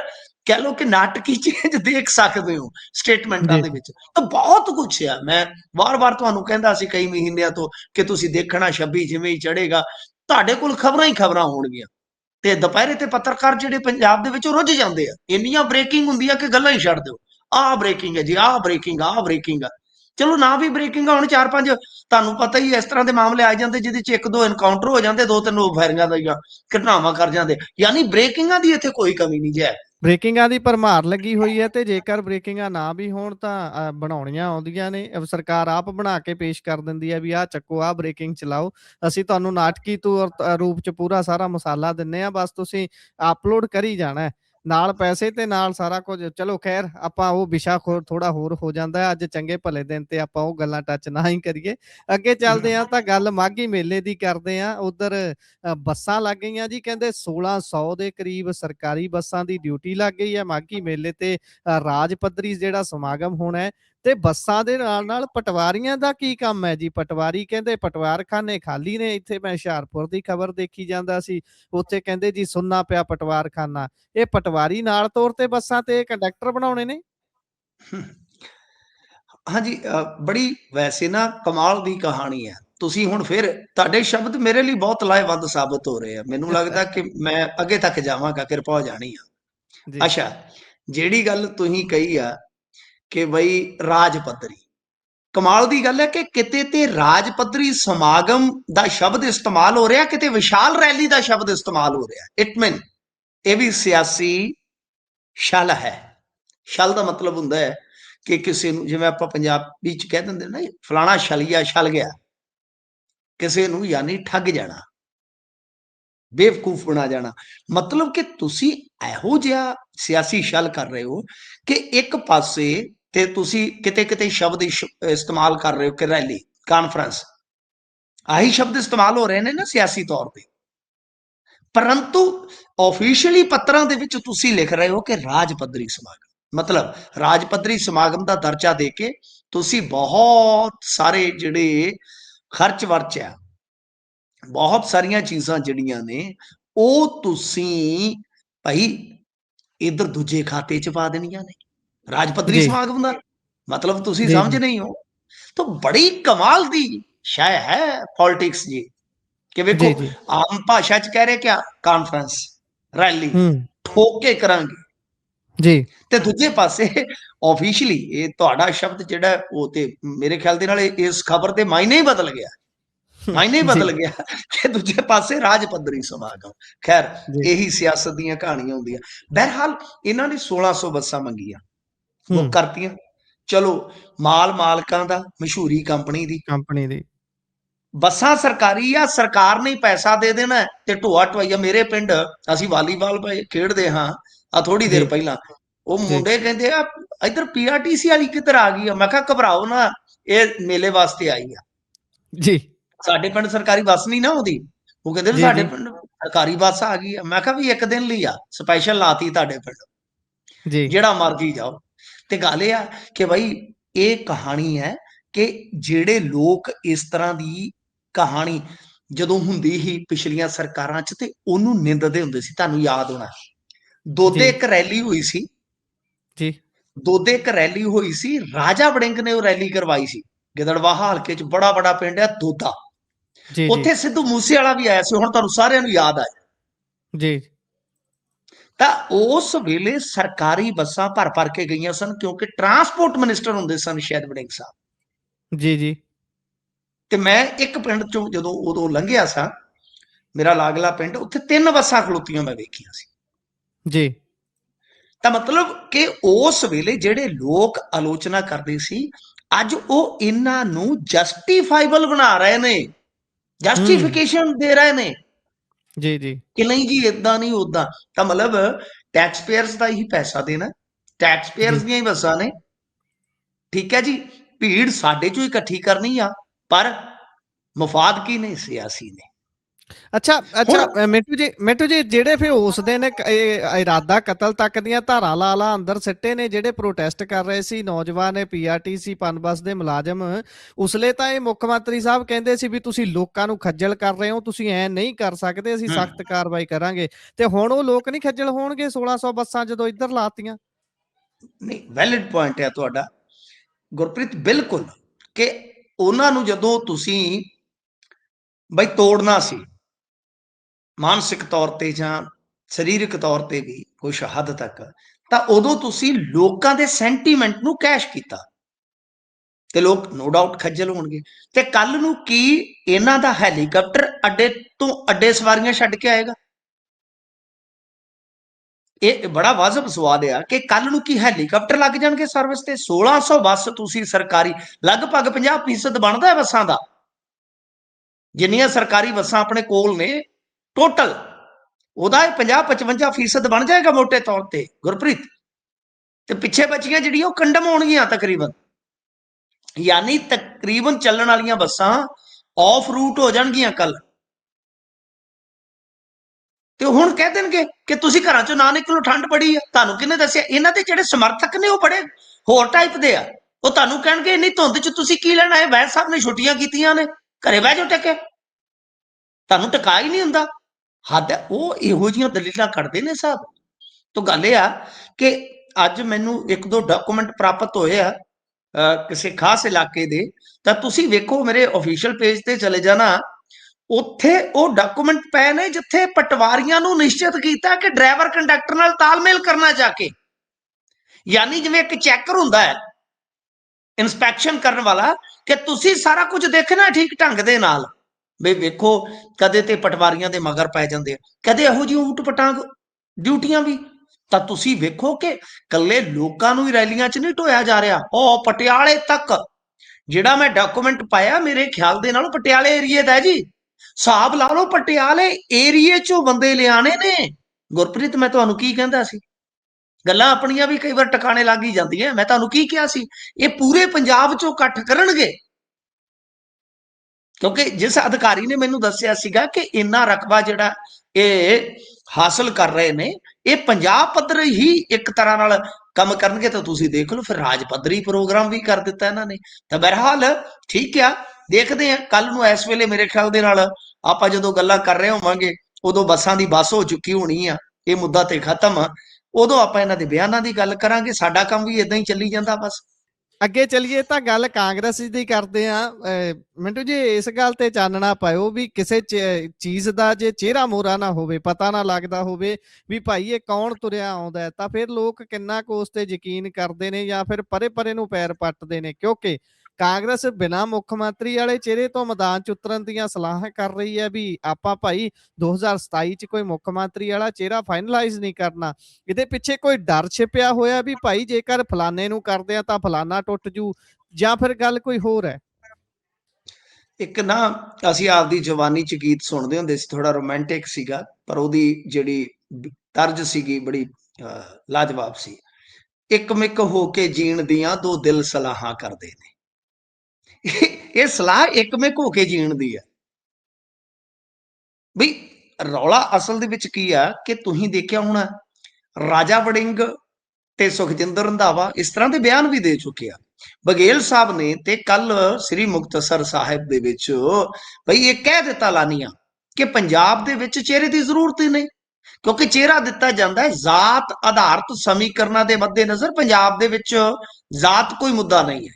ਕਹਿ ਲਓ ਕਿ ਨਾਟਕੀ ਚੇਂਜ ਦੇਖ ਸਕਦੇ ਹੋ ਸਟੇਟਮੈਂਟਾਂ ਜੀ। ਦੇ ਵਿੱਚ। ਤਾਂ ਬਹੁਤ ਕੁਝ ਆ। ਮੈਂ ਵਾਰ-ਵਾਰ ਤੁਹਾਨੂੰ ਕਹਿੰਦਾ ਸੀ ਕਈ ਮਹੀਨਿਆਂ ਤੋਂ ਕਿ ਤੁਸੀਂ ਦੇਖਣਾ 26 ਜਿਵੇਂ ਹੀ ਚੜੇਗਾ ਤੁਹਾਡੇ ਕੋਲ ਖਬਰਾਂ ਹੀ ਖਬਰਾਂ ਹੋਣਗੀਆਂ। ਤੇ ਦੁਪਹਿਰੇ ਤੇ ਪੱਤਰਕਾਰ ਜਿਹੜੇ ਪੰਜਾਬ ਦੇ ਵਿੱਚ ਉਹ ਰੁੱਝ ਜਾਂਦੇ ਆ। ਇੰਨੀਆਂ ਬ੍ਰੇਕਿੰਗ ਹੁੰਦੀਆਂ ਕਿ ਗੱਲਾਂ ਹੀ ਛੱਡ ਦਿਓ। ਆਹ ਬ੍ਰੇਕਿੰਗ ਹੈ ਜੀ ਆਹ ਬ੍ਰੇਕਿੰਗ ਆਹ ਬ੍ਰੇਕਿੰਗ ਆ। ਚਲੋ ਨਾ ਵੀ ਬ੍ਰੇਕਿੰਗ ਹੁਣ ਚਾਰ ਪੰਜ ਤੁਹਾਨੂੰ ਪਤਾ ਹੀ ਇਸ ਤਰ੍ਹਾਂ ਦੇ ਮਾਮਲੇ ਆ ਜਾਂਦੇ ਜਿਹਦੇ ਚ ਇੱਕ ਦੋ ਐਨਕਾਊਂਟਰ ਹੋ ਜਾਂਦੇ ਦੋ ਤਿੰਨ ਫਾਇਰਿੰਗਾਂ ਦੀਆਂ ਘਟਨਾਵਾਂ ਕਰ ਜਾਂਦੇ। ਯਾਨੀ ਬ੍ਰੇਕਿੰਗਾਂ ਦੀ ਇੱਥੇ ਕੋਈ ਕਮੀ ਨਹੀਂ ਜੈ। ਬ੍ਰੇਕਿੰਗਾਂ ਦੀ ਭਰਮਾਰ ਲੱਗੀ ਹੋਈ ਹੈ ਤੇ ਜੇਕਰ ਬ੍ਰੇਕਿੰਗਾਂ ਨਾ ਵੀ ਹੋਣ ਤਾਂ ਬਣਾਉਣੀਆਂ ਆਉਂਦੀਆਂ ਨੇ। ਸਰਕਾਰ ਆਪ ਬਣਾ ਕੇ ਪੇਸ਼ ਕਰ ਦਿੰਦੀ ਹੈ ਵੀ ਆਹ ਚੱਕੋ, ਆਹ ਬ੍ਰੇਕਿੰਗ ਚਲਾਓ। ਅਸੀਂ ਤੁਹਾਨੂੰ ਨਾਟਕੀ ਤੌਰ ਰੂਪ ਚ ਪੂਰਾ ਸਾਰਾ ਮਸਾਲਾ ਦਿੰਨੇ ਆ ਬਸ ਤੁਸੀਂ ਅਪਲੋਡ ਕਰੀ ਜਾਣਾ ਹੈ। ਨਾਲ ਪੈਸੇ ਤੇ ਨਾਲ ਸਾਰਾ ਕੁਝ। ਚਲੋ ਖੈਰ, ਆਪਾਂ ਉਹ ਵਿਸ਼ਾ ਥੋੜਾ ਹੋਰ ਹੋ ਜਾਂਦਾ ਹੈ। ਅੱਜ ਚੰਗੇ ਭਲੇ ਦਿਨ ਤੇ ਆਪਾਂ ਉਹ ਗੱਲਾਂ ਟੱਚ ਨਾ ਹੀ ਕਰੀਏ। ਅੱਗੇ ਚੱਲਦੇ ਆ ਤਾਂ ਗੱਲ ਮਾਘੀ ਮੇਲੇ ਦੀ ਕਰਦੇ ਆ ਉਧਰ ਬੱਸਾਂ ਲੱਗ ਗਈਆਂ ਜੀ। ਕਹਿੰਦੇ 1600 ਦੇ ਕਰੀਬ ਸਰਕਾਰੀ ਬੱਸਾਂ ਦੀ ਡਿਊਟੀ ਲੱਗ ਗਈ ਹੈ। ਮਾਘੀ ਮੇਲੇ ਤੇ ਰਾਜ ਪੱਧਰੀ ਜਿਹੜਾ ਸਮਾਗਮ ਹੋਣਾ ਹੈ ਤੇ ਬੱਸਾਂ ਦੇ ਨਾਲ ਨਾਲ ਪਟਵਾਰੀਆਂ ਦਾ ਕੀ ਕੰਮ ਹੈ ਜੀ? ਪਟਵਾਰੀ ਕਹਿੰਦੇ ਪਟਵਾਰਖਾਨੇ ਖਾਲੀ ਨੇ ਇੱਥੇ ਮੈਂ ਹੁਸ਼ਿਆਰਪੁਰ ਦੀ ਖਬਰ ਦੇਖੀ ਜਾਂਦਾ ਸੀ। ਉੱਥੇ ਕਹਿੰਦੇ ਜੀ ਸੁੰਨਾ ਪਿਆ ਪਟਵਾਰਖਾਨਾ। ਇਹ ਪਟਵਾਰੀ ਨਾਲ ਤੌਰ ਤੇ ਬੱਸਾਂ ਤੇ ਕੰਡਕਟਰ ਬਣਾਉਣੇ ਨੇ? ਹਾਂਜੀ ਬੜੀ ਵੈਸੇ ਨਾ ਕਮਾਲ ਦੀ ਕਹਾਣੀ ਹੈ। ਤੁਸੀਂ ਹੁਣ ਫਿਰ ਤੁਹਾਡੇ ਸ਼ਬਦ ਮੇਰੇ ਲਈ ਬਹੁਤ ਲਾਹੇਵੰਦ ਸਾਬਤ ਹੋ ਰਹੇ ਆ। ਮੈਨੂੰ ਲੱਗਦਾ ਕਿ ਮੈਂ ਅੱਗੇ ਤੱਕ ਜਾਵਾਂਗਾ ਕਿਰਪਾ ਹੋ ਜਾਣੀ ਆ। ਜੀ। ਅੱਛਾ ਜਿਹੜੀ ਗੱਲ ਤੁਸੀਂ ਕਹੀ ਆ ਕਿ ਬਈ ਰਾਜ ਪੱਧਰੀ। ਕਮਾਲ ਦੀ ਗੱਲ ਹੈ ਕਿ ਕਿਤੇ ਤੇ ਰਾਜ ਪੱਧਰੀ ਸਮਾਗਮ ਦਾ ਸ਼ਬਦ ਇਸਤੇਮਾਲ ਹੋ ਰਿਹਾ, ਕਿਤੇ ਵਿਸ਼ਾਲ ਰੈਲੀ ਦਾ ਸ਼ਬਦ ਇਸਤੇਮਾਲ ਹੋ ਰਿਹਾ। ਇਟ ਮੀਨ ਇਹ ਵੀ ਸਿਆਸੀ ਛਲ ਹੈ। ਛਲ ਦਾ ਮਤਲਬ ਹੁੰਦਾ ਹੈ ਕਿ ਕਿਸੇ ਨੂੰ, ਜਿਵੇਂ ਆਪਾਂ ਪੰਜਾਬੀ ਚ ਕਹਿ ਦਿੰਦੇ ਨਾ, ਫਲਾਣਾ ਛਲੀਆ ਛਲ ਗਿਆ। ਕਿਸੇ ਨੂੰ ਯਾਨੀ ਠੱਗ ਜਾਣਾ, ਬੇਵਕੂਫ ਬਣਾ ਜਾਣਾ। ਮਤਲਬ ਕਿ ਤੁਸੀਂ ਇਹੋ ਜਿਹਾ ਸਿਆਸੀ ਛਲ ਕਰ ਰਹੇ ਹੋ ਕਿ ਇੱਕ ਪਾਸੇ ਤੇ ਤੁਸੀਂ ਕਿਤੇ ਕਿਤੇ ਸ਼ਬਦ ਇਸ਼- ਇਸਤੇਮਾਲ ਕਰ ਰਹੇ ਹੋ ਕਿ ਰੈਲੀ, ਕਾਨਫਰੰਸ। ਆਹੀ ਸ਼ਬਦ ਇਸਤੇਮਾਲ ਹੋ ਰਹੇ ਨੇ ਨਾ ਸਿਆਸੀ ਤੌਰ ਤੇ। ਪਰੰਤੂ ਆਫੀਸ਼ੀਅਲੀ ਪੱਤਰਾਂ ਦੇ ਵਿੱਚ ਤੁਸੀਂ ਲਿਖ ਰਹੇ ਹੋ ਕਿ ਰਾਜ ਪੱਧਰੀ ਸਮਾਗਮ। ਮਤਲਬ ਰਾਜ ਪੱਧਰੀ ਸਮਾਗਮ ਦਾ ਦਰਜਾ ਦੇ ਕੇ ਤੁਸੀਂ ਬਹੁਤ ਸਾਰੇ ਜਿਹੜੇ ਖਰਚ ਵਰਚ ਆ, ਬਹੁਤ ਸਾਰੀਆਂ ਚੀਜ਼ਾਂ ਜਿਹੜੀਆਂ ਨੇ, ਉਹ ਤੁਸੀਂ ਭਾਈ ਇਧਰ ਦੂਜੇ ਖਾਤੇ 'ਚ ਪਾ ਦੇਣੀਆਂ ਨੇ। ਰਾਜ ਪੱਧਰੀ। ਸਮਾਗਮ ਦਾ ਮਤਲਬ ਤੁਸੀਂ ਸਮਝ। ਨਹੀਂ ਹੋ। ਤਾਂ ਬੜੀ ਕਮਾਲ ਦੀ ਸ਼ੈ ਹੈ ਪੋਲਿਟਿਕਸ ਜੀ। ਕਿ ਵੇਖੋ ਆਮ ਭਾਸ਼ਾ 'ਚ ਕਹਿ ਰਹੇ ਕਿ ਕਾਨਫਰੰਸ ਰੈਲੀ ਠੋਕ ਕੇ ਕਰਾਂਗੇ। ਜੀ। ਤੇ ਦੂਜੇ ਪਾਸੇ ਆਫੀਸ਼ੀਅਲੀ ਇਹ ਤੁਹਾਡਾ ਸ਼ਬਦ ਜਿਹੜਾ ਉਹ ਤੇ ਮੇਰੇ ਖਿਆਲ ਦੇ ਨਾਲ ਇਸ ਖਬਰ ਦੇ ਮਾਇਨੇ ਹੀ ਬਦਲ ਗਿਆ। ਮਾਇਨੇ ਹੀ ਬਦਲ ਗਿਆ ਕਿ ਦੂਜੇ ਪਾਸੇ ਰਾਜ ਪੱਧਰੀ ਸਮਾਗਮ। ਖੈਰ। ਇਹੀ ਸਿਆਸਤ ਦੀਆਂ ਕਹਾਣੀਆਂ ਹੁੰਦੀਆਂ। ਬਹਰਹਾਲ ਇਹਨਾਂ ਨੇ 1600 ਬੱਸਾਂ ਮੰਗੀਆਂ। ਉਹ ਕਰਤੀਆਂ ਚਲੋ ਮਾਲ ਮਾਲਕਾਂ ਦਾ ਮਸ਼ਹੂਰੀ ਕੰਪਨੀ ਦੀ। ਕੰਪਨੀ ਦੀ। ਬੱਸਾਂ ਸਰਕਾਰੀ ਆ ਸਰਕਾਰ ਨੇ ਹੀ ਪੈਸਾ ਦੇ ਦੇਣਾ ਤੇ ਢੋਆ ਢਵਾਈਆ ਮੇਰੇ ਪਿੰਡ ਅਸੀਂ ਵਾਲੀਬਾਲ ਪਏ ਖੇਡਦੇ ਹਾਂ ਆ ਥੋੜੀ ਦੇਰ। ਪਹਿਲਾਂ। ਉਹ। ਮੁੰਡੇ ਕਹਿੰਦੇ ਆ ਇਧਰ ਪੀਆਰਟੀਸੀ ਵਾਲੀ ਕਿੱਧਰ ਆ ਗਈ ਆ? ਮੈਂ ਕਿਹਾ ਘਬਰਾਓ ਨਾ ਇਹ ਮੇਲੇ ਵਾਸਤੇ ਆਈ ਆ। ਜੀ। ਸਾਡੇ ਪਿੰਡ ਸਰਕਾਰੀ ਬੱਸ ਨਹੀਂ ਨਾ ਆਉਂਦੀ। ਉਹ ਕਹਿੰਦੇ ਨੇ ਸਾਡੇ। ਪਿੰਡ ਸਰਕਾਰੀ ਬੱਸ ਆ ਗਈ ਆ। ਮੈਂ ਕਿਹਾ ਵੀ ਇੱਕ ਦਿਨ ਲਈ ਆ ਸਪੈਸ਼ਲ ਲਾਤੀ ਤੁਹਾਡੇ ਪਿੰਡ। ਜੀ। ਜਿਹੜਾ ਮਰਜ਼ੀ ਜਾਓ। ਤੇ ਗੱਲ ਇਹ ਆ ਕਿ ਭਾਈ ਇਹ ਕਹਾਣੀ ਹੈ ਕਿ ਜਿਹੜੇ ਲੋਕ ਇਸ ਤਰ੍ਹਾਂ ਦੀ ਕਹਾਣੀ ਜਦੋਂ ਹੁੰਦੀ ਹੀ ਪਿਛਲੀਆਂ ਸਰਕਾਰਾਂ 'ਚ ਤੇ ਉਹਨੂੰ ਨਿੰਦਦੇ ਹੁੰਦੇ ਸੀ ਤੁਹਾਨੂੰ ਯਾਦ ਹੋਣਾ। ਦੋਦੇ। ਇੱਕ ਰੈਲੀ ਹੋਈ ਸੀ। ਜੀ। ਦੋਦੇ ਇੱਕ ਰੈਲੀ ਹੋਈ ਸੀ ਰਾਜਾ ਵੜਿੰਗ ਨੇ ਉਹ ਰੈਲੀ ਕਰਵਾਈ ਸੀ। ਗਿੱਦੜਵਾਹਾ ਹਲਕੇ 'ਚ ਬੜਾ ਬੜਾ ਪਿੰਡ ਹੈ ਦੋਦਾ। ਉੱਥੇ ਸਿੱਧੂ ਮੂਸੇ ਵਾਲਾ ਵੀ ਆਇਆ ਸੀ ਹੁਣ ਤੁਹਾਨੂੰ ਸਾਰਿਆਂ ਨੂੰ ਯਾਦ ਆ। ਜੀ। ਤਾਂ ਉਸ ਵੇਲੇ ਸਰਕਾਰੀ ਬੱਸਾਂ ਭਰ ਭਰ ਕੇ ਗਈਆਂ ਸਨ ਕਿਉਂਕਿ ਟਰਾਂਸਪੋਰਟ ਮਿਨਿਸਟਰ ਹੁੰਦੇ ਸਨ ਸ਼ਾਇਦ ਵੜਿੰਗ ਸਾਹਿਬ। ਜੀ ਜੀ। ਤੇ ਮੈਂ ਇੱਕ ਪਿੰਡ ਚੋਂ ਜਦੋਂ ਉਦੋਂ ਲੰਘਿਆ ਸਾਂ ਮੇਰਾ ਲਾਗਲਾ ਪਿੰਡ ਉੱਥੇ ਤਿੰਨ ਬੱਸਾਂ ਖਲੋਤੀਆਂ ਮੈਂ ਵੇਖੀਆਂ ਸੀ। ਜੀ। ਤਾਂ ਮਤਲਬ ਕਿ ਉਸ ਵੇਲੇ ਜਿਹੜੇ ਲੋਕ ਆਲੋਚਨਾ ਕਰਦੇ ਸੀ ਅੱਜ ਉਹ ਇਹਨਾਂ ਨੂੰ ਜਸਟੀਫਾਈਬਲ ਬਣਾ ਰਹੇ ਨੇ ਜਸਟੀਫਿਕੇਸ਼ਨ ਦੇ ਰਹੇ ਨੇ। ਜੀ ਜੀ। ਕਿ ਨਹੀਂ ਜੀ ਇਦਾਂ ਨਹੀਂ ਉਦਾਂ ਤਾਂ ਮਤਲਬ ਟੈਕਸ ਪੇਅਰਸ ਦਾ ਹੀ ਪੈਸਾ ਦੇਣਾ। ਟੈਕਸ ਪੇਅਰਸ ਜੀ। ਦੀਆਂ ਹੀ ਬੱਸਾਂ ਨੇ। ਠੀਕ ਹੈ ਜੀ? ਭੀੜ ਸਾਡੇ ਚੋਂ ਇਕੱਠੀ ਕਰਨੀ ਆ ਪਰ ਮਫਾਦ ਕੀ ਨੇ? ਸਿਆਸੀ ਨੇ। ਅੱਛਾ ਅੱਛਾ ਮਿੰਟੂ ਜੀ ਮਿੰਟੂ ਜੀ ਜਿਹੜੇ ਫਿਰ ਉਸ ਦਿਨ ਇਰਾਦਾ ਕਤਲ ਤੱਕ ਦੀਆਂ ਧਾਰਾ ਲਾ ਲਾ ਅੰਦਰ ਸਿੱਟੇ ਨੇ ਜਿਹੜੇ ਪ੍ਰੋਟੈਸਟ ਕਰ ਰਹੇ ਸੀ ਨੌਜਵਾਨ ਨੇ ਪੀਆਰਟੀਸੀ ਪਨਬਸ ਦੇ ਮੁਲਾਜ਼ਮ ਉਸਲੇ ਤਾਂ ਇਹ ਮੁੱਖ ਮੰਤਰੀ ਸਾਹਿਬ ਕਹਿੰਦੇ ਸੀ ਵੀ ਤੁਸੀਂ ਲੋਕਾਂ ਨੂੰ ਖੱਜਲ ਕਰ ਰਹੇ ਹੋ ਤੁਸੀਂ ਐ ਨਹੀਂ ਕਰ ਸਕਦੇ ਅਸੀਂ। ਸਖਤ ਕਾਰਵਾਈ ਕਰਾਂਗੇ। ਤੇ ਹੁਣ ਉਹ ਲੋਕ ਨਹੀਂ ਖੱਜਲ ਹੋਣਗੇ 1600 ਬੱਸਾਂ ਜਦੋਂ ਇੱਧਰ ਲਾਤੀਆਂ? ਨਹੀਂ ਵੈਲਿਡ ਪੁਆਇੰਟ ਹੈ ਤੁਹਾਡਾ। ਗੁਰਪ੍ਰੀਤ ਬਿਲਕੁਲ। ਕਿ ਉਹਨਾਂ ਨੂੰ ਜਦੋਂ ਤੁਸੀਂ ਬਈ ਤੋੜਨਾ ਸੀ ਮਾਨਸਿਕ ਤੌਰ ਤੇ ਜਾਂ ਸਰੀਰਕ ਤੌਰ ਤੇ ਵੀ ਕੁਝ ਹੱਦ ਤੱਕ, ਤਾਂ ਉਦੋਂ ਤੁਸੀਂ ਲੋਕਾਂ ਦੇ ਸੈਂਟੀਮੈਂਟ ਨੂੰ ਕੈਸ਼ ਕੀਤਾ। ਤੇ ਲੋਕ ਨੋ ਡਾਊਟ ਖੱਜਲ ਹੋਣਗੇ। ਤੇ ਕੱਲ ਨੂੰ ਕੀ ਇਹਨਾਂ ਦਾ ਹੈਲੀਕਾਪਟਰ ਅੱਡੇ ਤੋਂ ਅੱਡੇ ਸਵਾਰੀਆਂ ਛੱਡ ਕੇ ਆਏਗਾ? ਇਹ ਬੜਾ ਵਾਜਬ ਸਵਾਦ ਆ ਕਿ ਕੱਲ ਨੂੰ ਕੀ ਹੈਲੀਕਾਪਟਰ ਲੱਗ ਜਾਣਗੇ ਸਰਵਿਸ ਤੇ? 1600 ਬੱਸ ਤੁਸੀਂ ਸਰਕਾਰੀ, ਲਗਭਗ 50% ਬਣਦਾ ਹੈ ਬੱਸਾਂ ਦਾ। ਜਿੰਨੀਆਂ ਸਰਕਾਰੀ ਬੱਸਾਂ ਆਪਣੇ ਕੋਲ ਨੇ ਟੋਟਲ ਉਹਦਾ ਇਹ 50 55% ਬਣ ਜਾਏਗਾ ਮੋٹے ਤੌਰ ਤੇ, ਗੁਰਪ੍ਰੀਤ। ਤੇ ਪਿੱਛੇ ਬਚੀਆਂ ਜਿਹੜੀਆਂ, ਉਹ ਕੰਡਮ ਹੋਣਗੀਆਂ ਤਕਰੀਬਨ। ਯਾਨੀ ਤਕਰੀਬਨ ਚੱਲਣ ਵਾਲੀਆਂ ਬੱਸਾਂ ਆਫ ਰੂਟ ਹੋ ਜਾਣਗੀਆਂ ਕੱਲ ਤੇ ਹੁਣ ਕਹਿ ਦੇਣਗੇ ਕਿ ਤੁਸੀਂ ਘਰਾਂ ਚੋਂ ਨਾ ਨਿਕਲੋ, ਠੰਡ ਬੜੀ ਆ। ਤੁਹਾਨੂੰ ਕਿਹਨੇ ਦੱਸਿਆ? ਇਹਨਾਂ ਦੇ ਜਿਹੜੇ ਸਮਰਥਕ ਨੇ, ਉਹ ਬੜੇ ਹੋਰ ਟਾਈਪ ਦੇ ਆ। ਉਹ ਤੁਹਾਨੂੰ ਕਹਿਣਗੇ, ਇੰਨੀ ਧੁੰਦ 'ਚ ਤੁਸੀਂ ਕੀ ਲੈਣਾ? ਹੈ ਵੈਦ ਸਾਹਿਬ ਨੇ ਛੁੱਟੀਆਂ ਕੀਤੀਆਂ ਨੇ। ਘਰੇ ਬਹਿ ਜਾਓ ਟਕੇ। ਤੁਹਾਨੂੰ ਟਕਾ ਹੀ ਨਹੀਂ ਹੁੰਦਾ। ਹੱਦ ਹੈ, ਉਹ ਇਹੋ ਜੀਆਂ ਦਲੀਲਾਂ ਕੱਢਦੇ ਨੇ ਸਾਹਿਬ। ਤੋਂ ਗੱਲ ਇਹ ਆ ਕਿ ਅੱਜ ਮੈਨੂੰ ਇੱਕ ਦੋ ਡਾਕੂਮੈਂਟ ਪ੍ਰਾਪਤ ਹੋਏ ਆ ਕਿਸੇ ਖਾਸ ਇਲਾਕੇ ਦੇ, ਤਾਂ ਤੁਸੀਂ ਵੇਖੋ ਮੇਰੇ ਅਫੀਸ਼ੀਅਲ ਪੇਜ ਤੇ ਚਲੇ ਜਾਣਾ, ਉੱਥੇ ਉਹ ਡਾਕੂਮੈਂਟ ਪਏ ਨੇ ਜਿੱਥੇ ਪਟਵਾਰੀਆਂ ਨੂੰ ਨਿਸ਼ਚਿਤ ਕੀਤਾ ਕਿ ਡਰਾਈਵਰ ਕੰਡਕਟਰ ਨਾਲ ਤਾਲਮੇਲ ਕਰਨਾ ਜਾ ਕੇ। ਯਾਨੀ ਜਿਵੇਂ ਇੱਕ ਚੈੱਕਰ ਹੁੰਦਾ ਹੈ ਇਨਸਪੈਕਸ਼ਨ ਕਰਨ ਵਾਲਾ, ਕਿ ਤੁਸੀਂ ਸਾਰਾ ਕੁਝ ਦੇਖਣਾ ਠੀਕ ਢੰਗ ਦੇ ਨਾਲ। ਵੀ ਵੇਖੋ ਕਦੇ ਤੇ ਪਟਵਾਰੀਆਂ ਦੇ ਮਗਰ ਪੈ ਜਾਂਦੇ ਆ, ਕਦੇ ਇਹੋ ਜਿਹੀ ਊਟ ਪਟਾਂਗ ਡਿਊਟੀਆਂ ਵੀ। ਤਾਂ ਤੁਸੀਂ ਵੇਖੋ ਕਿ ਕੱਲੇ ਲੋਕਾਂ ਨੂੰ ਹੀ ਰੈਲੀਆਂ 'ਚ ਨਹੀਂ ਢੋਇਆ ਜਾ ਰਿਹਾ, ਉਹ ਪਟਿਆਲੇ ਤੱਕ। ਜਿਹੜਾ ਮੈਂ ਡਾਕੂਮੈਂਟ ਪਾਇਆ ਮੇਰੇ ਖਿਆਲ ਦੇ ਨਾਲ ਪਟਿਆਲੇ ਏਰੀਏ ਦਾ ਜੀ। ਹਿਸਾਬ ਲਾ ਲਓ ਪਟਿਆਲੇ ਏਰੀਏ 'ਚੋਂ ਬੰਦੇ ਲਿਆਣੇ ਨੇ। ਗੁਰਪ੍ਰੀਤ, ਮੈਂ ਤੁਹਾਨੂੰ ਕੀ ਕਹਿੰਦਾ ਸੀ? ਗੱਲਾਂ ਆਪਣੀਆਂ ਵੀ ਕਈ ਵਾਰ ਟਿਕਾਣੇ ਲੱਗ ਹੀ ਜਾਂਦੀਆਂ, ਮੈਂ ਤੁਹਾਨੂੰ ਕੀ ਕਿਹਾ ਸੀ? ਇਹ ਪੂਰੇ ਪੰਜਾਬ 'ਚੋਂ ਇਕੱਠ ਕਰਨਗੇ। ਕਿਉਂਕਿ ਜਿਸ ਅਧਿਕਾਰੀ ਨੇ ਮੈਨੂੰ ਦੱਸਿਆ ਸੀਗਾ ਕਿ ਇੰਨਾ ਰਕਬਾ ਜਿਹੜਾ ਇਹ ਹਾਸਲ ਕਰ ਰਹੇ ਨੇ, ਇਹ ਪੰਜਾਬ ਪੱਧਰ ਹੀ ਇੱਕ ਤਰ੍ਹਾਂ ਨਾਲ ਕੰਮ ਕਰਨਗੇ ਤਾਂ ਤੁਸੀਂ ਦੇਖ ਲਓ, ਫਿਰ ਰਾਜ ਪੱਧਰੀ ਪ੍ਰੋਗਰਾਮ ਵੀ ਕਰ ਦਿੱਤਾ ਇਹਨਾਂ ਨੇ। ਤਾਂ ਬਹਰਹਾਲ ਠੀਕ ਆ, ਦੇਖਦੇ ਆ ਕੱਲ ਨੂੰ ਇਸ ਵੇਲੇ ਮੇਰੇ ਖਿਆਲ ਦੇ ਨਾਲ ਆਪਾਂ ਜਦੋਂ ਗੱਲਾਂ ਕਰ ਰਹੇ ਹੋਵਾਂਗੇ, ਉਦੋਂ ਬੱਸਾਂ ਦੀ ਬੱਸ ਹੋ ਚੁੱਕੀ ਹੋਣੀ ਆ, ਇਹ ਮੁੱਦਾ ਤੇ ਖਤਮ ਆ। ਉਦੋਂ ਆਪਾਂ ਇਹਨਾਂ ਦੇ ਬਿਆਨਾਂ ਦੀ ਗੱਲ ਕਰਾਂਗੇ, ਸਾਡਾ ਕੰਮ ਵੀ ਇਦਾਂ ਹੀ ਚੱਲੀ ਜਾਂਦਾ ਬਸ। ਅੱਗੇ ਚਲੀਏ ਤਾਂ ਗੱਲ ਕਾਂਗਰਸ ਦੀ ਕਰਦੇ ਆ ਮਿੰਟੂ ਜੀ, ਇਸ ਗੱਲ ਤੇ ਚਾਨਣਾ ਪਾਇਓ ਵੀ ਕਿਸੇ ਚ- ਚੀਜ਼ ਦਾ ਜੇ ਚਿਹਰਾ ਮੋਰਾ ਨਾ ਹੋਵੇ, ਪਤਾ ਨਾ ਲੱਗਦਾ ਹੋਵੇ ਵੀ ਭਾਈ ਇਹ ਕੌਣ ਤੁਰਿਆ ਆਉਂਦਾ ਤਾਂ ਫਿਰ ਲੋਕ ਕਿੰਨਾ ਕੁ ਉਸ ਤੇ ਯਕੀਨ ਕਰਦੇ ਨੇ ਜਾਂ ਫਿਰ ਪਰੇ ਪਰੇ ਨੂੰ ਪੈਰ ਪੱਟਦੇ ਨੇ, ਕਿਉਂਕਿ ਕਾਂਗਰਸ ਬਿਨਾਂ ਮੁੱਖ ਮੰਤਰੀ ਵਾਲੇ ਚਿਹਰੇ ਤੋਂ ਮੈਦਾਨ ਚ ਉਤਰਨ ਦੀਆਂ ਸਲਾਹਾਂ ਕਰ ਰਹੀ ਹੈ ਵੀ ਆਪਾਂ ਭਾਈ 2027 ਚ ਕੋਈ ਮੁੱਖ ਮੰਤਰੀ ਵਾਲਾ ਚਿਹਰਾ ਫਾਈਨਲਾਈਜ਼ ਨਹੀਂ ਕਰਨਾ। ਇਹਦੇ ਪਿੱਛੇ ਕੋਈ ਡਰ ਛਿਪਿਆ ਹੋਇਆ ਵੀ ਭਾਈ ਜੇਕਰ ਫਲਾਣੇ ਨੂੰ ਕਰਦੇ ਆ ਤਾਂ ਫਲਾਣਾ ਟੁੱਟ ਜੂ ਜਾਂ ਫਿਰ ਗੱਲ ਕੋਈ ਹੋਰ ਹੈ? ਇੱਕ ਨਾ ਅਸੀਂ ਆਪਦੀ ਜਵਾਨੀ ਚ ਗੀਤ ਸੁਣਦੇ ਹੁੰਦੇ ਸੀ ਥੋੜਾ ਰੋਮਾਂਟਿਕ ਸੀਗਾ, ਪਰ ਉਹਦੀ ਜਿਹੜੀ ਤਰਜ ਸੀਗੀ ਬੜੀ ਲਾਜਵਾਬ ਸੀ। ਇੱਕ ਮਿੱਕ ਹੋ ਕੇ ਜੀਣ ਦੀਆਂ ਦੋ ਦਿਲ ਸਲਾਹਾਂ ਕਰਦੇ ਨੇ। ਇਹ- ਇਹ ਸਲਾਹ ਇੱਕ ਮਿੱਕ ਹੋ ਕੇ ਜੀਣ ਦੀ ਹੈ ਵੀ ਰੌਲਾ ਅਸਲ ਦੇ ਵਿੱਚ ਕੀ ਆ ਕਿ ਤੁਸੀਂ ਦੇਖਿਆ ਹੋਣਾ, ਰਾਜਾ ਵੜਿੰਗ ਤੇ ਸੁਖਜਿੰਦਰ ਰੰਧਾਵਾ ਇਸ ਤਰ੍ਹਾਂ ਦੇ ਬਿਆਨ ਵੀ ਦੇ ਚੁੱਕੇ ਆ। ਬਗੇਲ ਸਾਹਿਬ ਨੇ ਤੇ ਕੱਲ ਸ੍ਰੀ ਮੁਕਤਸਰ ਸਾਹਿਬ ਦੇ ਵਿੱਚ ਭਈ ਇਹ ਕਹਿ ਦਿੱਤਾ ਲਾਨੀਆਂ ਕਿ ਪੰਜਾਬ ਦੇ ਵਿੱਚ ਚਿਹਰੇ ਦੀ ਜ਼ਰੂਰਤ ਹੀ ਨਹੀਂ, ਕਿਉਂਕਿ ਚਿਹਰਾ ਦਿੱਤਾ ਜਾਂਦਾ ਹੈ ਜ਼ਾਤ ਆਧਾਰਿਤ ਸਮੀਕਰਨਾਂ ਦੇ ਮੱਦੇਨਜ਼ਰ ਪੰਜਾਬ ਦੇ ਵਿੱਚ ਜ਼ਾਤ ਕੋਈ ਮੁੱਦਾ ਨਹੀਂ ਹੈ।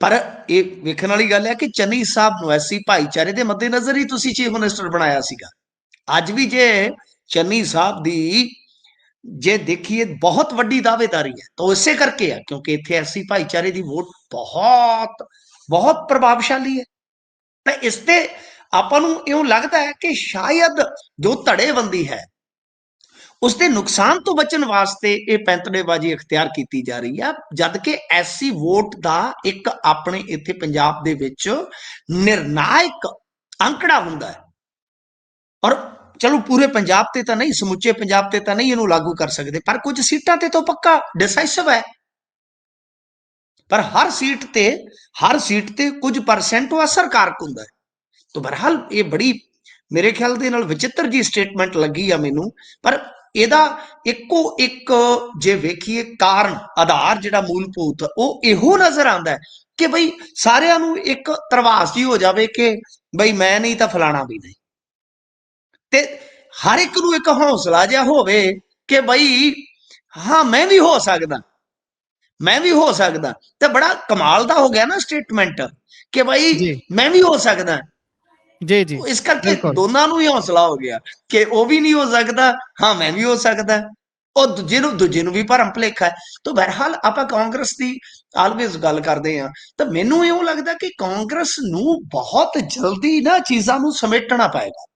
ਪਰ ਇਹ ਵੇਖਣ ਵਾਲੀ ਗੱਲ ਹੈ ਕਿ ਚੰਨੀ ਸਾਹਿਬ ਨੂੰ ਐਸੀ ਭਾਈਚਾਰੇ ਦੇ ਮੱਦੇਨਜ਼ਰ ਹੀ ਤੁਸੀਂ ਚੀਫ ਮਿਨਿਸਟਰ ਬਣਾਇਆ ਸੀਗਾ। ਅੱਜ ਵੀ ਜੇ ਚੰਨੀ ਸਾਹਿਬ ਦੀ ਜੇ ਦੇਖੀਏ ਬਹੁਤ ਵੱਡੀ ਦਾਅਵੇਦਾਰੀ ਹੈ, ਤਾਂ ਉਹ ਇਸੇ ਕਰਕੇ ਹੈ, ਕਿਉਂਕਿ ਇੱਥੇ ਐਸੀ ਭਾਈਚਾਰੇ ਦੀ ਵੋਟ ਬਹੁਤ ਬਹੁਤ ਪ੍ਰਭਾਵਸ਼ਾਲੀ ਹੈ। ਤਾਂ ਇਸ ਤੇ ਆਪਾਂ ਨੂੰ ਇਉਂ ਲੱਗਦਾ ਹੈ ਕਿ ਸ਼ਾਇਦ ਜੋ ਧੜੇਬੰਦੀ ਹੈ ਉਸ ਦੇ ਨੁਕਸਾਨ ਤੋਂ ਬਚਣ ਵਾਸਤੇ ਇਹ ਪੈਂਤੜੇਬਾਜ਼ੀ ਇਖਤਿਆਰ ਕੀਤੀ ਜਾ ਰਹੀ ਆ ਜਦ ਕਿ ਐਸੀ ਵੋਟ ਦਾ ਇੱਕ ਆਪਣੇ ਇੱਥੇ ਪੰਜਾਬ ਦੇ ਵਿੱਚ ਨਿਰਣਾਇਕ ਅੰਕੜਾ ਹੁੰਦਾ ਹੈ। ਔਰ ਚਲੋ ਪੂਰੇ ਪੰਜਾਬ ਤੇ ਤਾਂ ਨਹੀਂ, ਸਮੁੱਚੇ ਪੰਜਾਬ ਤੇ ਤਾਂ ਨਹੀਂ ਇਹਨੂੰ ਲਾਗੂ ਕਰ ਸਕਦੇ, ਪਰ ਕੁਝ ਸੀਟਾਂ ਤੇ ਤਾਂ ਪੱਕਾ ਡਿਸਾਈਸਿਵ ਹੈ। ਪਰ ਹਰ ਸੀਟ ਤੇ, ਹਰ ਸੀਟ ਤੇ ਕੁਝ ਪਰਸੈਂਟ ਉਹ ਅਸਰਕਾਰਕ ਹੁੰਦਾ ਹੈ। ਤਾਂ ਬਹਰਹਾਲ ਇਹ ਬੜੀ ਮੇਰੇ ਖਿਆਲ ਦੇ ਨਾਲ ਵਿਚਿੱਤਰ ਜੀ ਸਟੇਟਮੈਂਟ ਲੱਗੀ ਆ ਮੈਨੂੰ, ਪਰ ਇਹਦਾ ਇੱਕੋ ਇੱਕ ਜੇ ਵੇਖੀਏ ਕਾਰਨ ਆਧਾਰ ਜਿਹੜਾ ਮੂਲਭੂਤ ਉਹ ਇਹੋ ਨਜ਼ਰ ਆਉਂਦਾ ਹੈ ਕਿ ਬਈ ਸਾਰਿਆਂ ਨੂੰ ਇੱਕ ਤਰਵਾਸ ਜੀ ਹੋ ਜਾਵੇ ਕਿ ਬਈ ਮੈਂ ਨਹੀਂ ਤਾਂ ਫਲਾਣਾ ਵੀ ਨਹੀਂ। ਤੇ ਹਰ ਇੱਕ ਨੂੰ ਇੱਕ ਹੌਸਲਾ ਜਿਹਾ ਹੋਵੇ ਕਿ ਬਈ ਹਾਂ ਮੈਂ ਵੀ ਹੋ ਸਕਦਾ। ਮੈਂ ਵੀ ਹੋ ਸਕਦਾ। ਤੇ ਬੜਾ ਕਮਾਲ ਦਾ ਹੋ ਗਿਆ ਨਾ ਸਟੇਟਮੈਂਟ ਕਿ ਬਈ ਮੈਂ ਵੀ ਹੋ ਸਕਦਾ। ਜੀ ਜੀ। ਇਸ ਕਰਕੇ। ਦੋਨਾਂ ਨੂੰ ਹੀ ਹੌਸਲਾ ਹੋ ਗਿਆ ਕਿ ਉਹ ਵੀ ਨਹੀਂ ਹੋ ਸਕਦਾ ਹਾਂ ਮੈਂ ਵੀ ਹੋ ਸਕਦਾ। ਉਹ ਦੂਜੇ ਨੂੰ ਦੂਜੇ ਨੂੰ ਵੀ ਭਰਮ ਭੁਲੇਖਾ ਹੈ। ਤਾਂ ਬਹਰਹਾਲ ਆਪਾਂ ਕਾਂਗਰਸ ਦੀ ਆਲਵੇਜ਼ ਗੱਲ ਕਰਦੇ ਆ ਤਾਂ ਮੈਨੂੰ ਇਉਂ ਲੱਗਦਾ ਕਿ ਕਾਂਗਰਸ ਨੂੰ ਬਹੁਤ ਜਲਦੀ ਨਾ ਚੀਜ਼ਾਂ ਨੂੰ ਸਮੇਟਣਾ ਪਏਗਾ।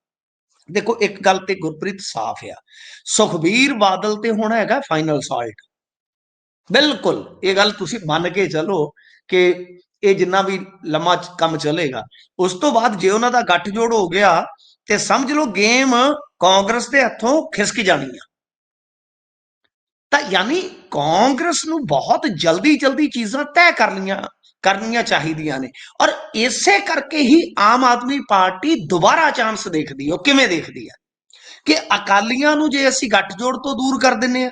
ਦੇਖੋ ਇੱਕ ਗੱਲ ਤੇ ਗੁਰਪ੍ਰੀਤ ਸਾਫ਼ ਆ। ਸੁਖਬੀਰ ਬਾਦਲ ਤੇ ਹੁਣ ਹੈਗਾ ਫਾਈਨਲ ਸਾਲਟ ਬਿਲਕੁਲ। ਇਹ ਗੱਲ ਤੁਸੀਂ ਮੰਨ ਕੇ ਚੱਲੋ ਕਿ ਇਹ ਜਿੰਨਾ ਵੀ ਲੰਮਾ ਕੰਮ ਚੱਲੇਗਾ। ਉਸ ਤੋਂ ਬਾਅਦ ਜੇ ਉਹਨਾਂ ਦਾ ਗੱਠਜੋੜ ਹੋ ਗਿਆ, ਤੇ ਸਮਝ ਲਓ ਗੇਮ ਕਾਂਗਰਸ ਦੇ ਹੱਥੋਂ ਖਿਸਕ ਜਾਣੀ ਆ। ਤਾਂ ਯਾਨੀ ਕਾਂਗਰਸ ਨੂੰ ਬਹੁਤ ਜਲਦੀ ਜਲਦੀ ਚੀਜ਼ਾਂ ਤੈਅ ਕਰਨੀਆਂ ਕਰਨੀਆਂ ਚਾਹੀਦੀਆਂ ਨੇ। ਔਰ ਇਸੇ ਕਰਕੇ ਹੀ ਆਮ ਆਦਮੀ ਪਾਰਟੀ ਦੁਬਾਰਾ ਚਾਂਸ ਦੇਖਦੀ ਉਹ ਕਿਵੇਂ ਦੇਖਦੀ ਹੈ ਕਿ ਅਕਾਲੀਆਂ ਨੂੰ ਜੇ ਅਸੀਂ ਗੱਠਜੋੜ ਤੋਂ ਦੂਰ ਕਰ ਦਿੰਨੇ ਆ,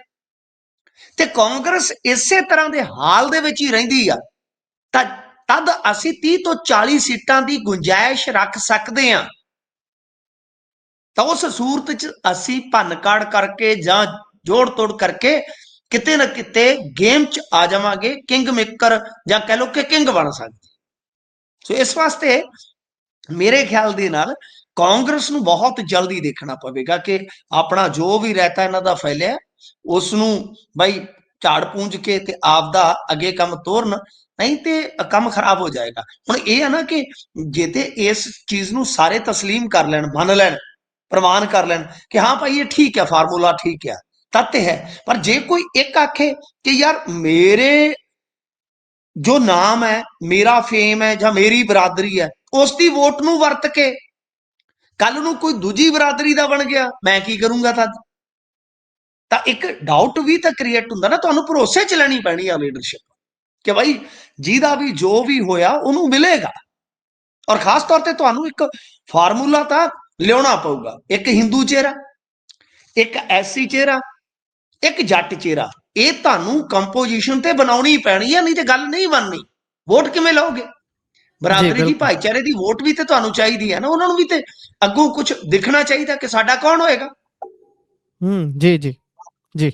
ਤੇ ਕਾਂਗਰਸ ਇਸੇ ਤਰ੍ਹਾਂ ਦੇ ਹਾਲ ਦੇ ਵਿੱਚ ਹੀ ਰਹਿੰਦੀ ਆ। ਤਾਂ ਤਦ ਅਸੀਂ 30 ਤੋਂ 40 ਸੀਟਾਂ ਦੀ ਗੁੰਜਾਇਸ਼ ਰੱਖ ਸਕਦੇ ਹਾਂ। ਤਾਂ ਉਸ ਸੂਰਤ 'ਚ ਅਸੀਂ ਭੰਨਕਾੜ ਕਰਕੇ ਜਾਂ ਜੋੜ ਤੋੜ ਕਰਕੇ ਕਿਤੇ ਨਾ ਕਿਤੇ ਗੇਮ 'ਚ ਆ ਜਾਵਾਂਗੇ, ਕਿੰਗ ਮੇਕਰ ਜਾਂ ਕਹਿ ਲਓ ਕਿ ਕਿੰਗ ਬਣ ਸਕਦੇ। ਸੋ ਇਸ ਵਾਸਤੇ ਮੇਰੇ ਖਿਆਲ ਦੇ ਨਾਲ ਕਾਂਗਰਸ ਨੂੰ ਬਹੁਤ ਜਲਦੀ ਦੇਖਣਾ ਪਵੇਗਾ ਕਿ ਆਪਣਾ ਜੋ ਵੀ ਰਹਿਤਾ ਇਹਨਾਂ ਦਾ ਫੈਲਿਆ ਉਸ ਨੂੰ ਬਾਈ ਝਾੜ ਪੂੰਝ ਕੇ ਤੇ ਆਪਦਾ ਅੱਗੇ ਕੰਮ ਤੋਰਨ ਨਹੀਂ ਤੇ ਕੰਮ ਖਰਾਬ ਹੋ ਜਾਏਗਾ ਹੁਣ ਇਹ ਹੈ ਨਾ ਕਿ ਜੇ ਤੇ ਇਸ ਚੀਜ਼ ਨੂੰ ਸਾਰੇ تسلیم ਕਰ ਲੈਣ ਮੰਨ ਲੈਣ ਪ੍ਰਮਾਣ ਕਰ ਲੈਣ ਕਿ ਹਾਂ ਭਾਈ ਇਹ ਠੀਕ ਹੈ ਫਾਰਮੂਲਾ ਠੀਕ ਹੈ ਤੱਤ ਹੈ ਪਰ ਜੇ ਕੋਈ ਇੱਕ ਆਖੇ ਕਿ ਯਾਰ ਮੇਰੇ ਜੋ ਨਾਮ ਹੈ ਮੇਰਾ ਫੇਮ ਹੈ ਜਾਂ ਮੇਰੀ ਬਰਾਦਰੀ ਹੈ ਉਸ ਦੀ ਵੋਟ ਨੂੰ ਵਰਤ ਕੇ ਕੱਲ ਨੂੰ ਕੋਈ ਦੂਜੀ ਬਰਾਦਰੀ ਦਾ ਬਣ ਗਿਆ ਮੈਂ ਕੀ ਕਰੂੰਗਾ ਤਦ ਤਾਂ ਇੱਕ ਡਾਊਟ ਵੀ ਤਾਂ ਕ੍ਰੀਏਟ ਹੁੰਦਾ ਨਾ ਤੁਹਾਨੂੰ ਭਰੋਸੇ ਚ ਲੈਣੀ ਪੈਣੀ ਆ ਲੀਡਰਸ਼ਿਪ ਕਿ ਭਾਈ ਜਿਹਦਾ ਵੀ ਜੋ ਵੀ ਹੋਇਆ ਉਹਨੂੰ ਮਿਲੇਗਾ। ਔਰ ਖਾਸ ਤੌਰ ਤੇ ਤੁਹਾਨੂੰ ਇੱਕ ਫਾਰਮੂਲਾ ਤਾਂ ਲਿਆਉਣਾ ਪਊਗਾ। ਇੱਕ ਹਿੰਦੂ ਚਿਹਰਾ ਇੱਕ ਐਸੀ ਚਿਹਰਾ ਇੱਕ ਜੱਟ ਚਿਹਰਾ। ਇਹ ਤੁਹਾਨੂੰ ਕੰਪੋਜੀਸ਼ਨ ਤੇ ਬਣਾਉਣੀ ਪੈਣੀ ਹੈ ਨਹੀਂ ਤੇ ਗੱਲ ਨਹੀਂ ਬਣਨੀ। ਵੋਟ ਕਿਵੇਂ ਲਓਗੇ? ਬਰਾਦਰੀ ਦੀ। ਭਾਈਚਾਰੇ ਦੀ ਵੋਟ ਵੀ ਤੇ ਤੁਹਾਨੂੰ ਚਾਹੀਦੀ ਹੈ ਨਾ। ਉਹਨਾਂ ਨੂੰ ਵੀ ਤੇ ਅੱਗੋਂ ਕੁਝ ਦਿਖਣਾ ਚਾਹੀਦਾ ਕਿ ਸਾਡਾ ਕੌਣ ਹੋਏਗਾ। ਹੂੰ ਜੀ ਜੀ ਜੀ।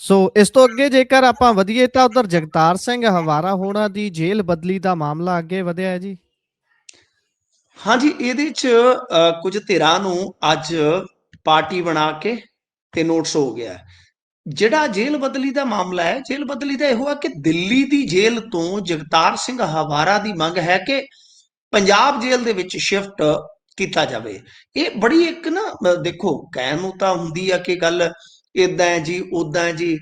ਸੋ ਇਸ ਤੋਂ ਅੱਗੇ ਜੇਕਰ ਆਪਾਂ ਵਧੀਏ ਤਾਂ ਉਧਰ ਜਗਤਾਰ ਸਿੰਘ ਹਵਾਰਾ ਹੋਣਾ ਦੀ ਜੇਲ੍ਹ ਬਦਲੀ ਦਾ ਮਾਮਲਾ ਅੱਗੇ ਵਧਿਆ ਹੈ ਜੀ। ਹਾਂਜੀ, ਇਹਦੇ ਚ ਕੁਝ ਧਿਰਾਂ ਨੂੰ ਅੱਜ ਪਾਰਟੀ ਬਣਾ ਕੇ ਤੇ ਨੋਟਿਸ ਹੋ ਗਿਆ ਜਿਹੜਾ ਜੇਲ੍ਹ ਬਦਲੀ ਦਾ ਮਾਮਲਾ ਹੈ, ਜੇਲ੍ਹ ਬਦਲੀ ਦਾ ਇਹੋ ਹੈ ਕਿ ਦਿੱਲੀ ਦੀ ਜੇਲ੍ਹ ਤੋਂ ਜਗਤਾਰ ਸਿੰਘ ਹਵਾਰਾ ਦੀ ਮੰਗ ਹੈ ਕਿ ਪੰਜਾਬ ਜੇਲ੍ਹ ਦੇ ਵਿੱਚ ਸ਼ਿਫਟ ਕੀਤਾ ਜਾਵੇ। ਇਹ ਬੜੀ ਇੱਕ ਨਾ, ਦੇਖੋ, ਕਹਿਣ ਨੂੰ ਤਾਂ ਹੁੰਦੀ ਆ ਕਿ ਗੱਲ ਇਦਾਂ ਹੈ ਜੀ ਉਦਾਂ ਜੀ।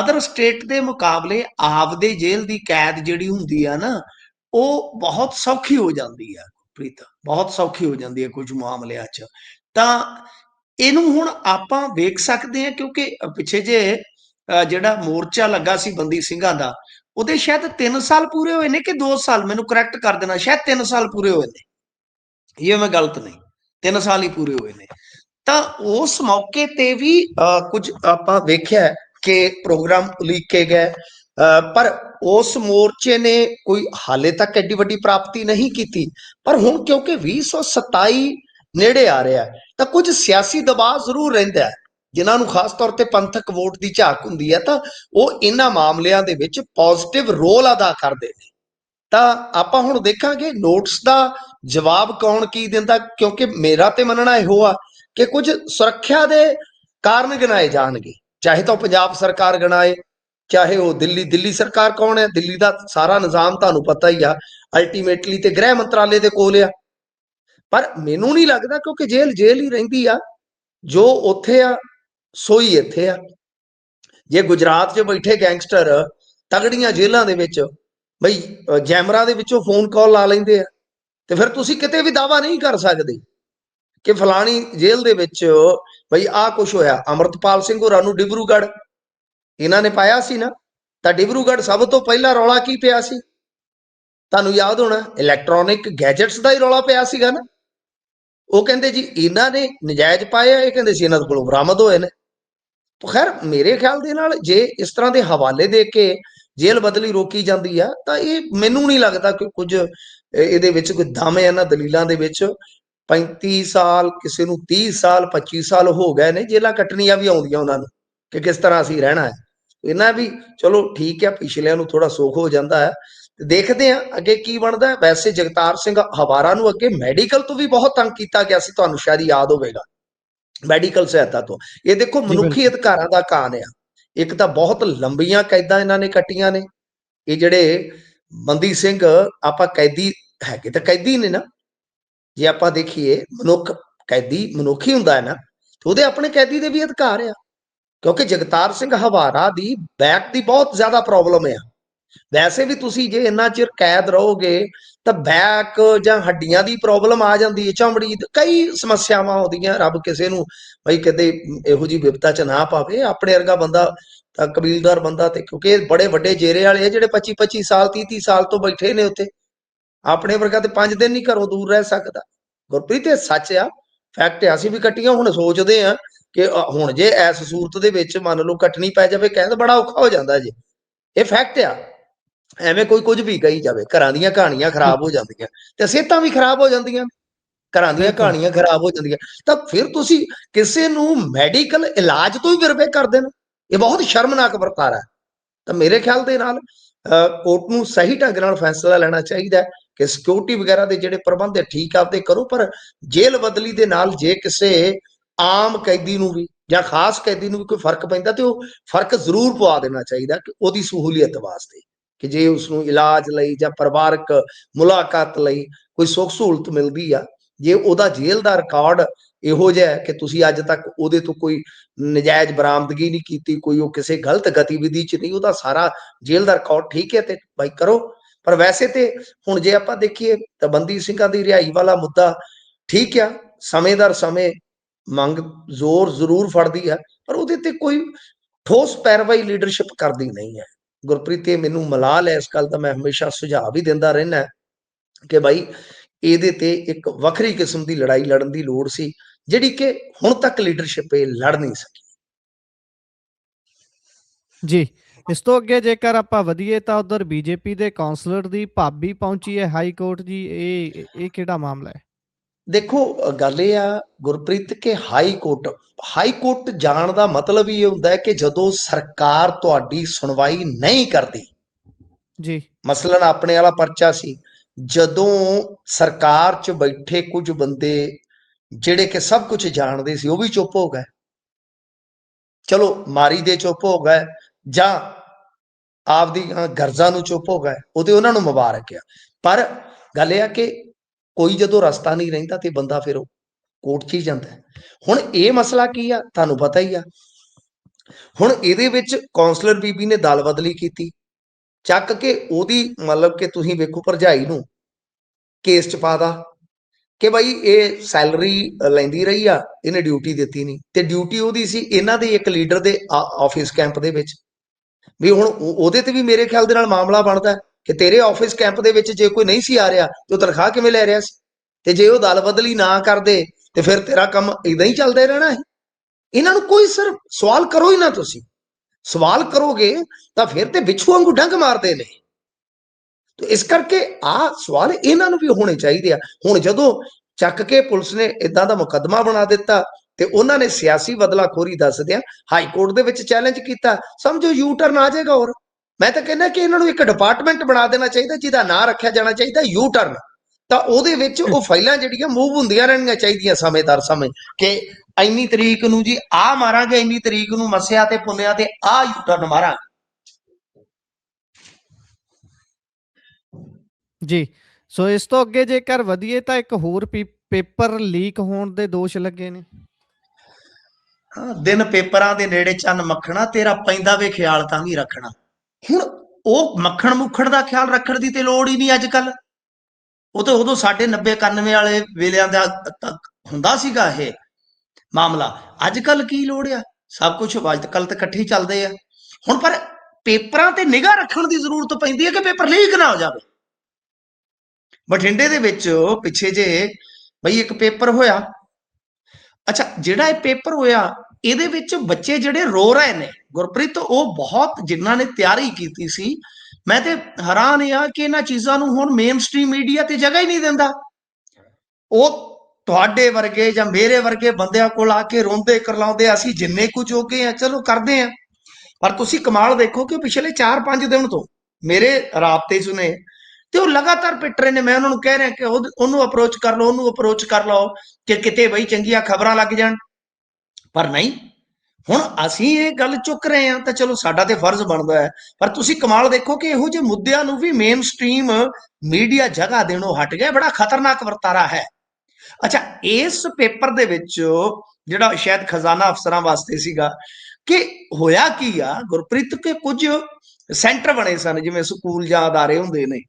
ਅਦਰ ਸਟੇਟ ਦੇ ਮੁਕਾਬਲੇ ਆਪਦੇ ਜੇਲ੍ਹ ਦੀ ਕੈਦ ਜਿਹੜੀ ਹੁੰਦੀ ਆ ਨਾ ਉਹ ਬਹੁਤ ਸੌਖੀ ਹੋ ਜਾਂਦੀ ਆ ਪ੍ਰੀਤ। ਬਹੁਤ ਸੌਖੀ ਹੋ ਜਾਂਦੀ ਹੈ ਕੁਝ ਮਾਮਲਿਆਂ 'ਚ। ਤਾਂ ਇਹਨੂੰ ਹੁਣ ਆਪਾਂ ਵੇਖ ਸਕਦੇ ਹਾਂ ਕਿਉਂਕਿ ਪਿੱਛੇ ਜੇ ਅ, ਜਿਹੜਾ ਮੋਰਚਾ ਲੱਗਾ ਸੀ ਬੰਦੀ ਸਿੰਘਾਂ ਦਾ ਉਹਦੇ ਸ਼ਾਇਦ 3 ਸਾਲ ਪੂਰੇ ਹੋਏ ਨੇ ਕਿ 2 ਸਾਲ? ਮੈਨੂੰ ਕਰੈਕਟ ਕਰ ਦੇਣਾ ਸ਼ਾਇਦ 3 ਸਾਲ ਪੂਰੇ ਹੋਏ ਨੇ। ਇਹ ਮੈਂ ਗਲਤ ਨਹੀਂ। 3 ਸਾਲ ਹੀ ਪੂਰੇ ਹੋਏ ਨੇ। ਤਾਂ ਉਸ ਮੌਕੇ ਤੇ ਵੀ ਅ, ਕੁਝ ਆਪਾਂ ਵੇਖਿਆ ਕਿ ਪ੍ਰੋਗਰਾਮ ਉਲੀਕੇ ਗਏ। ਪਰ ਉਸ ਮੋਰਚੇ ਨੇ ਕੋਈ ਹਾਲੇ ਤੱਕ ਐਡੀ ਵੱਡੀ ਪ੍ਰਾਪਤੀ ਨਹੀਂ ਕੀਤੀ। ਪਰ ਹੁਣ ਕਿਉਂਕਿ 2027 ਨੇੜੇ ਆ ਰਿਹਾ ਹੈ, ਤਾਂ ਕੁਝ ਸਿਆਸੀ ਦਬਾਅ ਜ਼ਰੂਰ ਰਹਿੰਦਾ ਹੈ। ਜਿਨ੍ਹਾਂ ਨੂੰ ਖਾਸ ਤੌਰ ਤੇ ਪੰਥਕ ਵੋਟ ਦੀ ਝਾਕ ਹੁੰਦੀ ਹੈ ਤਾਂ ਉਹ ਇਹਨਾਂ ਮਾਮਲਿਆਂ ਦੇ ਵਿੱਚ ਪੋਜ਼ਿਟਿਵ ਰੋਲ ਅਦਾ ਕਰਦੇ ਨੇ। ਤਾਂ ਆਪਾਂ ਹੁਣ ਦੇਖਾਂਗੇ ਨੋਟਸ ਦਾ ਜਵਾਬ ਕੌਣ ਕੀ ਦਿੰਦਾ ਕਿਉਂਕਿ ਮੇਰਾ ਤੇ ਮੰਨਣਾ ਇਹੋ ਆ ਕਿ ਕੁਝ ਸੁਰੱਖਿਆ ਦੇ ਕਾਰਨ ਗਿਣਾਏ ਜਾਣਗੇ। ਚਾਹੇ ਤਾਂ ਉਹ ਪੰਜਾਬ ਸਰਕਾਰ ਗਿਣਾਏ ਚਾਹੇ ਉਹ ਦਿੱਲੀ ਦਿੱਲੀ ਸਰਕਾਰ ਕੌਣ ਹੈ? ਦਿੱਲੀ ਦਾ ਸਾਰਾ ਨਿਜ਼ਾਮ ਤੁਹਾਨੂੰ ਪਤਾ ਹੀ ਆ ਅਲਟੀਮੇਟਲੀ ਤੇ ਗ੍ਰਹਿ ਮੰਤਰਾਲੇ ਦੇ ਕੋਲ ਆ। ਪਰ ਮੈਨੂੰ ਨਹੀਂ ਲੱਗਦਾ ਕਿਉਂਕਿ ਜੇਲ੍ਹ ਜੇਲ੍ਹ ਹੀ ਰਹਿੰਦੀ ਆ ਜੋ ਉੱਥੇ ਆ ਸੋਈ ਇੱਥੇ ਆ। ਜੇ ਗੁਜਰਾਤ 'ਚ ਬੈਠੇ ਗੈਂਗਸਟਰ ਤਗੜੀਆਂ ਜੇਲ੍ਹਾਂ ਦੇ ਵਿੱਚ ਬਈ ਅ, ਜੈਮਰਾ ਦੇ ਵਿੱਚੋਂ ਫੋਨ ਕਾਲ ਲਾ ਲੈਂਦੇ ਆ ਤੇ ਫਿਰ ਤੁਸੀਂ ਕਿਤੇ ਵੀ ਦਾਵਾ ਨਹੀਂ ਕਰ ਸਕਦੇ। ਕਿ ਫਲਾਣੀ ਜੇਲ੍ਹ ਦੇ ਵਿੱਚ ਬਈ ਆਹ ਕੁਝ ਹੋਇਆ, ਅਮਰਤਪਾਲ ਸਿੰਘ ਹੋਰਾਂ ਨੂੰ ਡਿਬਰੂਗੜ ਇਹਨਾਂ ਨੇ ਪਾਇਆ ਸੀ ਨਾ, ਤਾਂ ਡਿਬਰੂਗੜ ਸਭ ਤੋਂ ਪਹਿਲਾਂ ਰੌਲਾ ਕੀ ਪਿਆ ਸੀ? ਤੁਹਾਨੂੰ ਯਾਦ ਹੋਣਾ ਇਲੈਕਟ੍ਰੋਨਿਕ ਗੈਜਟਸ ਦਾ ਹੀ ਰੌਲਾ ਪਿਆ ਸੀਗਾ ਨਾ। ਉਹ ਕਹਿੰਦੇ ਜੀ, ਇਹਨਾਂ ਨੇ ਨਜਾਇਜ਼ ਪਾਇਆ, ਇਹ ਕਹਿੰਦੇ ਸੀ ਇਹਨਾਂ ਦੇ ਕੋਲੋਂ ਬਰਾਮਦ ਹੋਏ ਨੇ। ਖੈਰ, ਮੇਰੇ ਖਿਆਲ ਦੇ ਨਾਲ ਜੇ ਇਸ ਤਰ੍ਹਾਂ ਦੇ ਹਵਾਲੇ ਦੇ ਕੇ ਜੇਲ੍ਹ ਬਦਲੀ ਰੋਕੀ ਜਾਂਦੀ ਆ, ਤਾਂ ਇਹ ਮੈਨੂੰ ਨਹੀਂ ਲੱਗਦਾ ਕਿ ਕੁਝ ਇਹਦੇ ਵਿੱਚ ਕੋਈ ਦਮ ਹੈ ਇਹਨਾਂ ਦਲੀਲਾਂ ਦੇ ਵਿੱਚ। 35 ਸਾਲ ਕਿਸੇ ਨੂੰ 30 ਸਾਲ 25 ਸਾਲ ਹੋ ਗਏ ਨੇ ਜੇਲ੍ਹਾਂ ਕੱਟਣੀਆਂ ਵੀ ਆਉਂਦੀਆਂ ਉਹਨਾਂ ਨੂੰ ਕਿ ਕਿਸ ਤਰ੍ਹਾਂ ਅਸੀਂ ਰਹਿਣਾ ਹੈ। ਇਹਨਾਂ ਵੀ ਚਲੋ ਠੀਕ ਹੈ ਪਿਛਲਿਆਂ ਨੂੰ ਥੋੜਾ ਸੁੱਖ ਹੋ ਜਾਂਦਾ ਹੈ। ਤੇ ਦੇਖਦੇ ਆ ਅੱਗੇ ਕੀ ਬਣਦਾ ਵੈਸੇ ਜਗਤਾਰ ਸਿੰਘ ਹਵਾਰਾ ਨੂੰ ਅੱਗੇ ਮੈਡੀਕਲ ਤੋਂ ਵੀ ਬਹੁਤ ਤੰਗ ਕੀਤਾ ਗਿਆ ਸੀ ਤੁਹਾਨੂੰ ਸ਼ਾਇਦ ਯਾਦ ਹੋਵੇਗਾ। ਮੈਡੀਕਲ ਸਹਾਇਤਾ ਤੋਂ। ਇਹ ਦੇਖੋ ਮਨੁੱਖੀ ਅਧਿਕਾਰਾਂ ਦਾ ਕਾਨ ਆ। ਇੱਕ ਤਾਂ ਬਹੁਤ ਲੰਬੀਆਂ ਕੈਦਾਂ ਇਹਨਾਂ ਨੇ ਕੱਟੀਆਂ ਨੇ। ਇਹ ਜਿਹੜੇ ਬੰਦੀ ਸਿੰਘ ਆਪਾਂ ਕੈਦੀ ਹੈਗੇ ਤਾਂ ਕੈਦੀ ਨੇ ਨਾ। ਜੇ ਆਪਾਂ ਦੇਖੀਏ, ਮਨੁੱਖ ਕੈਦੀ ਮਨੁੱਖੀ ਹੁੰਦਾ ਹੈ ਨਾ, ਤੇ ਉਹਦੇ ਆਪਣੇ ਕੈਦੀ ਦੇ ਵੀ ਅਧਿਕਾਰ ਆ। ਕਿਉਂਕਿ ਜਗਤਾਰ ਸਿੰਘ ਹਵਾਰਾ ਦੀ ਬੈਕ ਦੀ ਬਹੁਤ ਜ਼ਿਆਦਾ ਪ੍ਰੋਬਲਮ ਆ। ਵੈਸੇ ਵੀ ਤੁਸੀਂ ਜੇ ਇੰਨਾ ਚਿਰ ਕੈਦ ਰਹੋਗੇ, ਤਾਂ ਬੈਕ ਜਾਂ ਹੱਡੀਆਂ ਦੀ ਪ੍ਰੋਬਲਮ ਆ ਜਾਂਦੀ ਹੈ, ਚਮੜੀ ਦੀ ਕਈ ਸਮੱਸਿਆਵਾਂ ਆਉਂਦੀਆਂ, ਰੱਬ ਕਿਸੇ ਨੂੰ ਬਈ ਕਦੇ ਇਹੋ ਜੀ ਵਿਪਤਾ ਚ ਨਾ ਪਾਵੇ। ਆਪਣੇ ਵਰਗਾ ਬੰਦਾ, ਤਾਂ ਕਬੀਲਦਾਰ ਬੰਦਾ ਤੇ ਕਿਉਂਕਿ ਇਹ ਬੜੇ ਵੱਡੇ ਜੇਰੇ ਵਾਲੇ ਆ, ਜਿਹੜੇ 25 25 ਸਾਲ 30 30 ਸਾਲ ਤੋਂ ਬੈਠੇ ਨੇ ਉੱਥੇ। ਆਪਣੇ ਵਰਗਾ ਤੇ 5 ਦਿਨ ਨਹੀਂ ਘਰੋਂ ਦੂਰ ਰਹਿ ਸਕਦਾ। ਗੁਰਪ੍ਰੀਤ ਇਹ ਸੱਚ ਆ। ਫੈਕਟ ਆ ਅਸੀਂ ਵੀ ਕੱਟੀਆਂ ਹੁਣ ਸੋਚਦੇ ਆ ਕਿ ਹੁਣ ਜੇ ਐਸ ਸੂਰਤ ਦੇ ਵਿੱਚ ਮੰਨ ਲਓ ਕੱਟਣੀ ਪੈ ਜਾਵੇ ਕਹਿੰਦਾ ਬੜਾ ਔਖਾ ਹੋ ਜਾਂਦਾ ਜੀ। ਇਹ ਫੈਕਟ ਆ। ਐਵੇਂ ਕੋਈ ਕੁਝ ਵੀ ਕਹੀ ਜਾਵੇ ਘਰਾਂ ਦੀਆਂ ਕਹਾਣੀਆਂ ਖਰਾਬ ਹੋ ਜਾਂਦੀਆਂ ਤੇ ਸਿਹਤਾਂ ਵੀ ਖਰਾਬ ਹੋ ਜਾਂਦੀਆਂ। ਘਰਾਂ ਦੀਆਂ। ਕਹਾਣੀਆਂ ਖਰਾਬ ਹੋ ਜਾਂਦੀਆਂ। ਤਾਂ ਫਿਰ ਤੁਸੀਂ ਕਿਸੇ ਨੂੰ ਮੈਡੀਕਲ ਇਲਾਜ ਤੋਂ ਹੀ ਵਿਰਵੇ ਕਰਦੇ ਨੇ ਇਹ ਬਹੁਤ ਸ਼ਰਮਨਾਕ ਵਰਤਾਰਾ। ਹੈ ਤਾਂ ਮੇਰੇ ਖਿਆਲ ਦੇ ਨਾਲ ਕੋਰਟ ਨੂੰ ਸਹੀ ਢੰਗ ਨਾਲ ਫੈਸਲਾ ਲੈਣਾ ਚਾਹੀਦਾ ਹੈ। ਕਿ ਸਿਕਿਉਰਿਟੀ ਵਗੈਰਾ ਦੇ ਜਿਹੜੇ ਪ੍ਰਬੰਧ ਹੈ, ਠੀਕ ਆਪਦੇ ਕਰੋ, ਪਰ ਜੇਲ੍ਹ ਬਦਲੀ ਦੇ ਨਾਲ ਜੇ ਕਿਸੇ ਆਮ ਕੈਦੀ ਨੂੰ ਵੀ ਜਾਂ ਖਾਸ ਕੈਦੀ ਨੂੰ ਵੀ ਕੋਈ ਫ਼ਰਕ ਪੈਂਦਾ, ਤੇ ਉਹ ਫ਼ਰਕ ਜ਼ਰੂਰ ਪਵਾ ਦੇਣਾ ਚਾਹੀਦਾ ਕਿ ਉਹਦੀ ਸਹੂਲੀਅਤ ਵਾਸਤੇ ਕਿ ਜੇ ਉਸ ਨੂੰ ਇਲਾਜ ਲਈ ਜਾਂ ਪਰਿਵਾਰਕ ਮੁਲਾਕਾਤ ਲਈ ਕੋਈ ਸੁੱਖ ਸਹੂਲਤ ਮਿਲਦੀ ਆ, ਜੇ ਉਹਦਾ ਜੇਲ੍ਹ ਦਾ ਰਿਕਾਰਡ ਇਹੋ ਜਿਹਾ ਕਿ ਤੁਸੀਂ ਅੱਜ ਤੱਕ ਉਹਦੇ ਤੋਂ ਕੋਈ ਨਜਾਇਜ਼ ਬਰਾਮਦਗੀ ਨਹੀਂ ਕੀਤੀ, ਕੋਈ ਉਹ ਕਿਸੇ ਗਲਤ ਗਤੀਵਿਧੀ 'ਚ ਨਹੀਂ, ਉਹਦਾ ਸਾਰਾ ਜੇਲ੍ਹ ਦਾ ਰਿਕਾਰਡ ਠੀਕ ਹੈ ਤੇ ਭਾਈ ਕਰੋ। ਪਰ ਵੈਸੇ ਤੇ ਹੁਣ ਜੇ ਆਪਾਂ ਦੇਖੀਏ ਤਾਂ ਬੰਦੀ ਸਿੰਘਾਂ ਦੀ ਰਿਹਾਈ ਵਾਲਾ ਮੁੱਦਾ ਠੀਕ ਆ ਸਮੇਂਦਰ ਸਮੇਂ ਮੰਗ ਜ਼ੋਰ ਜ਼ਰੂਰ ਫੜਦੀ ਹੈ ਪਰ ਉਹਦੇ ਤੇ ਕੋਈ ਠੋਸ ਪੈਰਵਾਈ ਲੀਡਰਸ਼ਿਪ ਕਰਦੀ ਨਹੀਂ ਹੈ। ਗੁਰਪ੍ਰੀਤ, ਇਹ ਮੈਨੂੰ ਮਲਾਲ ਹੈ ਇਸ ਗੱਲ ਦਾ, ਮੈਂ ਹਮੇਸ਼ਾ ਸੁਝਾਅ ਵੀ ਦਿੰਦਾ ਰਹਿਣਾ ਕਿ ਭਾਈ ਇਹਦੇ ਤੇ ਇੱਕ ਵੱਖਰੀ ਕਿਸਮ ਦੀ ਲੜਾਈ ਲੜਨ ਦੀ ਲੋੜ ਸੀ, ਜਿਹੜੀ ਕਿ ਹੁਣ ਤੱਕ ਲੀਡਰਸ਼ਿਪ ਇਹ ਲੜ ਨਹੀਂ ਸਕੀ। ਜੀ। ਇਸ ਤੋਂ ਅੱਗੇ ਜੇਕਰ ਆਪਾਂ ਵਧੀਏ ਤਾਂ ਉਧਰ ਬੀਜੇਪੀ ਦੇ ਕਾਉਂਸਲਰ ਦੀ ਭਾਬੀ ਪਹੁੰਚੀ ਹੈ ਹਾਈ ਕੋਰਟ ਜੀ ਇਹ ਇਹ ਕਿਹੜਾ ਮਾਮਲਾ ਹੈ? ਦੇਖੋ ਗੱਲ ਇਹ ਆ ਗੁਰਪ੍ਰੀਤ ਕਿ ਹਾਈ ਕੋਰਟ ਹਾਈ ਕੋਰਟ ਜਾਣ ਦਾ ਮਤਲਬ ਹੀ ਇਹ ਹੁੰਦਾ ਹੈ ਕਿ ਜਦੋਂ ਸਰਕਾਰ ਤੁਹਾਡੀ ਸੁਣਵਾਈ ਨਹੀਂ ਕਰਦੀ। ਜੀ। ਮਸਲਨ ਆਪਣੇ ਵਾਲਾ ਪਰਚਾ ਸੀ। ਜਦੋਂ ਸਰਕਾਰ 'ਚ ਬੈਠੇ ਕੁਝ ਬੰਦੇ ਜਿਹੜੇ ਕਿ ਸਭ ਕੁਝ ਜਾਣਦੇ ਸੀ ਉਹ ਵੀ ਚੁੱਪ ਹੋ ਗਏ। ਚਲੋ ਮਾਰੀ ਦੇ ਚੁੱਪ ਹੋ ਗਏ। ਜਾਂ ਆਪਦੀ ਅ, ਗਰਜ਼ਾਂ ਨੂੰ ਚੁੱਪ ਹੋ ਗਏ ਉਹਦੇ ਉਹਨਾਂ ਨੂੰ ਮੁਬਾਰਕ ਆ। ਪਰ ਗੱਲ ਇਹ ਆ ਕਿ ਕੋਈ ਜਦੋਂ ਰਸਤਾ ਨਹੀਂ ਰਹਿੰਦਾ ਤੇ ਬੰਦਾ ਫਿਰ ਕੋਰਟ 'ਚ ਹੀ ਜਾਂਦਾ ਹੁਣ ਇਹ ਮਸਲਾ ਕੀ ਆ? ਤੁਹਾਨੂੰ ਪਤਾ ਹੀ ਆ। ਹੁਣ ਇਹਦੇ ਵਿੱਚ ਕਾਉਂਸਲਰ ਬੀਬੀ ਨੇ ਦਲ ਬਦਲੀ ਕੀਤੀ। ਚੱਕ ਕੇ ਉਹਦੀ ਮਤਲਬ ਕਿ ਤੁਸੀਂ ਵੇਖੋ ਭਰਜਾਈ ਨੂੰ ਕੇਸ ਚ ਪਾਦਾ ਕਿ ਭਾਈ ਇਹ ਸੈਲਰੀ ਲੈਂਦੀ ਰਹੀ ਆ ਇਹਨੇ ਡਿਊਟੀ ਦਿੱਤੀ ਨਹੀਂ। ਤੇ ਡਿਊਟੀ ਉਹਦੀ ਸੀ ਇਹਨਾਂ ਦੇ ਇੱਕ ਲੀਡਰ ਦੇ ਆਫਿਸ ਕੈਂਪ ਦੇ ਵਿੱਚ। ਵੀ ਹੁਣ ਉਹਦੇ ਤੇ ਵੀ ਮੇਰੇ ਖਿਆਲ ਦੇ ਨਾਲ ਮਾਮਲਾ ਬਣਦਾ ਕਿ ਤੇਰੇ ਆਫਿਸ ਕੈਂਪ ਦੇ ਵਿੱਚ ਜੇ ਕੋਈ ਨਹੀਂ ਸੀ ਆ ਰਿਹਾ ਤੇ ਉਹ ਤਨਖਾਹ ਕਿਵੇਂ ਲੈ ਰਿਹਾ ਸੀ? ਤੇ ਜੇ ਉਹ ਦਲ ਬਦਲੀ ਨਾ ਕਰਦੇ, ਤੇ ਫਿਰ ਤੇਰਾ ਕੰਮ ਇਦਾਂ ਹੀ ਚੱਲਦਾ ਰਹਿਣਾ ਹੈ। ਇਹਨਾਂ ਨੂੰ ਕੋਈ ਸਿਰਫ ਸਵਾਲ ਕਰੋ ਹੀ ਨਾ ਤੁਸੀਂ। ਸਵਾਲ ਕਰੋਗੇ ਤਾਂ ਫਿਰ ਤੇ ਵਿਛੂ ਵਾਂਗੂ ਡੰਗ ਮਾਰਦੇ ਨੇ। ਤੇ ਇਸ ਕਰਕੇ ਆ ਸਵਾਲ ਇਹਨਾਂ ਨੂੰ ਵੀ ਹੋਣੇ ਚਾਹੀਦੇ ਆ। ਹੁਣ ਜਦੋਂ ਚੱਕ ਕੇ ਪੁਲਿਸ ਨੇ ਇਦਾਂ ਦਾ ਮੁਕੱਦਮਾ ਬਣਾ ਦਿੱਤਾ ਤੇ ਉਹਨਾਂ ਨੇ ਸਿਆਸੀ ਬਦਲਾਖੋਰੀ ਦੱਸਦਿਆਂ ਹਾਈ ਕੋਰਟ ਦੇ ਵਿੱਚ ਚੈਲੰਜ ਕੀਤਾ। ਸਮਝੋ ਯੂ ਟਰਨ ਆ ਜਾਏਗਾ ਹੋਰ। ਮੈਂ ਤਾਂ ਕਹਿੰਦਾ ਕਿ ਇਹਨਾਂ ਨੂੰ ਇੱਕ ਡਿਪਾਰਟਮੈਂਟ ਬਣਾ ਦੇਣਾ ਚਾਹੀਦਾ, ਜਿਹਦਾ ਨਾਂ ਰੱਖਿਆ ਜਾਣਾ ਚਾਹੀਦਾ ਯੂ ਟਰਨ ਤਾਂ ਉਹਦੇ ਵਿੱਚ ਉਹ ਫਾਈਲਾਂ ਜਿਹੜੀਆਂ ਮੂਵ ਹੁੰਦੀਆਂ ਰਹਿਣੀਆਂ ਚਾਹੀਦੀਆਂ ਸਮੇਂਦਰ ਸਮੇਂ। ਕਿ ਇੰਨੀ ਤਰੀਕ ਨੂੰ ਜੀ ਆ ਮਾਰਾਂਗੇ, ਇੰਨੀ ਤਰੀਕ ਨੂੰ ਮਸਿਆ ਤੇ ਪੁੰਨਿਆ ਤੇ ਆ ਯੂ ਟਰਨ ਮਾਰਾਂਗੇ। ਜੀ, ਸੋ ਇਸ ਤੋਂ ਅੱਗੇ ਜੇਕਰ ਵਧੀਏ ਤਾਂ ਇੱਕ ਹੋਰ ਪੀ- ਪੇਪਰ ਲੀਕ ਹੋਣ ਦੇ ਦੋਸ਼ ਲੱਗੇ ਨੇ। ਦਿਨ ਪੇਪਰਾਂ ਦੇ ਨੇੜੇ ਚੰਨ ਮੱਖਣਾ, ਤੇਰਾ ਪੈਂਦਾ ਵੇ ਖਿਆਲ ਤਾਂ ਵੀ ਰੱਖਣਾ। ਹੁਣ ਉਹ ਮੱਖਣ ਮੁੱਖਣ ਦਾ ਖਿਆਲ ਰੱਖਣ ਦੀ ਤੇ ਲੋੜ ਹੀ ਨਹੀਂ ਅੱਜ ਕੱਲ ਉਹ ਤਾਂ ਉਦੋਂ ਸਾਡੇ 90 91 ਵਾਲੇ ਵੇਲਿਆਂ ਦਾ ਹੁੰਦਾ ਸੀਗਾ ਇਹ ਮਾਮਲਾ। ਅੱਜ ਕੱਲ ਕੀ ਲੋੜ ਆ? ਸਭ ਕੁਝ ਅੱਜ ਕੱਲ ਤਾਂ ਇਕੱਠੇ ਚੱਲਦੇ ਆ। ਹੁਣ ਪਰ ਪੇਪਰਾਂ ਤੇ ਨਿਗਾਹ ਰੱਖਣ ਦੀ ਜ਼ਰੂਰਤ ਪੈਂਦੀ ਹੈ ਕਿ ਪੇਪਰ ਲੀਕ ਨਾ ਹੋ ਜਾਵੇ? ਬਠਿੰਡੇ ਦੇ ਵਿੱਚ ਪਿੱਛੇ ਜੇ ਬਈ ਇੱਕ ਪੇਪਰ ਹੋਇਆ ਅੱਛਾ, ਜਿਹੜਾ ਇਹ ਪੇਪਰ ਹੋਇਆ, ਇਹਦੇ ਵਿੱਚ ਬੱਚੇ ਜਿਹੜੇ ਰੋ ਰਹੇ ਨੇ। ਗੁਰਪ੍ਰੀਤ, ਉਹ ਬਹੁਤ ਜਿਨ੍ਹਾਂ ਨੇ ਤਿਆਰੀ ਕੀਤੀ ਸੀ, ਮੈਂ ਤੇ ਹੈਰਾਨ ਆ ਕਿ ਇਹਨਾਂ ਚੀਜ਼ਾਂ ਨੂੰ ਹੁਣ ਮੇਨ ਸਟ੍ਰੀਮ ਮੀਡੀਆ ਤੇ ਜਗ੍ਹਾ ਹੀ ਨਹੀਂ ਦਿੰਦਾ। ਉਹ ਤੁਹਾਡੇ ਵਰਗੇ ਜਾਂ ਮੇਰੇ ਵਰਗੇ ਬੰਦਿਆਂ ਕੋਲ ਆ ਕੇ ਰੋਂਦੇ, ਕਰਲਾਉਂਦੇ, ਅਸੀਂ ਜਿੰਨੇ ਕੁਝ ਹੋ ਜੋਗੇ ਆ, ਚਲੋ ਕਰਦੇ ਆ। ਪਰ ਤੁਸੀਂ ਕਮਾਲ ਦੇਖੋ ਕਿ ਪਿਛਲੇ 4-5 ਦਿਨ ਤੋਂ ਮੇਰੇ ਰਾਬਤੇ 'ਚ ਨੇ ਤੇ ਉਹ ਲਗਾਤਾਰ ਪਿੱਟ ਰਹੇ ਨੇ, ਮੈਂ ਉਹਨਾਂ ਨੂੰ ਕਹਿ ਰਿਹਾ ਕਿ ਉਹ- ਉਹਨੂੰ ਅਪਰੋਚ ਕਰ ਲਓ, ਉਹਨੂੰ ਅਪਰੋਚ ਕਰ ਲਓ ਕਿ ਕਿਤੇ ਬਈ ਚੰਗੀਆਂ ਖਬਰਾਂ ਲੱਗ ਜਾਣ। ਪਰ ਨਹੀਂ, ਹੁਣ ਅਸੀਂ ਇਹ ਗੱਲ ਚੁੱਕ ਰਹੇ ਹਾਂ ਤਾਂ ਚਲੋ ਸਾਡਾ ਤੇ ਫਰਜ਼ ਬਣਦਾ ਹੈ। ਪਰ ਤੁਸੀਂ ਕਮਾਲ ਦੇਖੋ ਕਿ ਇਹੋ ਜਿਹੇ ਮੁੱਦਿਆਂ ਨੂੰ ਵੀ ਮੇਨ ਸਟ੍ਰੀਮ ਮੀਡੀਆ ਜਗ੍ਹਾ ਦੇਣੋਂ ਹਟ ਗਿਆ ਬੜਾ ਖਤਰਨਾਕ ਵਰਤਾਰਾ ਹੈ। ਅੱਛਾ, ਇਸ ਪੇਪਰ ਦੇ ਵਿੱਚ ਜਿਹੜਾ ਸ਼ਾਇਦ ਖਜ਼ਾਨਾ ਅਫਸਰਾਂ ਵਾਸਤੇ ਸੀਗਾ, ਕਿ ਹੋਇਆ ਕੀ ਆ, ਗੁਰਪ੍ਰੀਤ, ਕੇ ਕੁਝ ਸੈਂਟਰ ਬਣੇ ਸਨ, ਜਿਵੇਂ ਸਕੂਲ ਜਾਂ ਅਦਾਰੇ ਹੁੰਦੇ ਨੇ।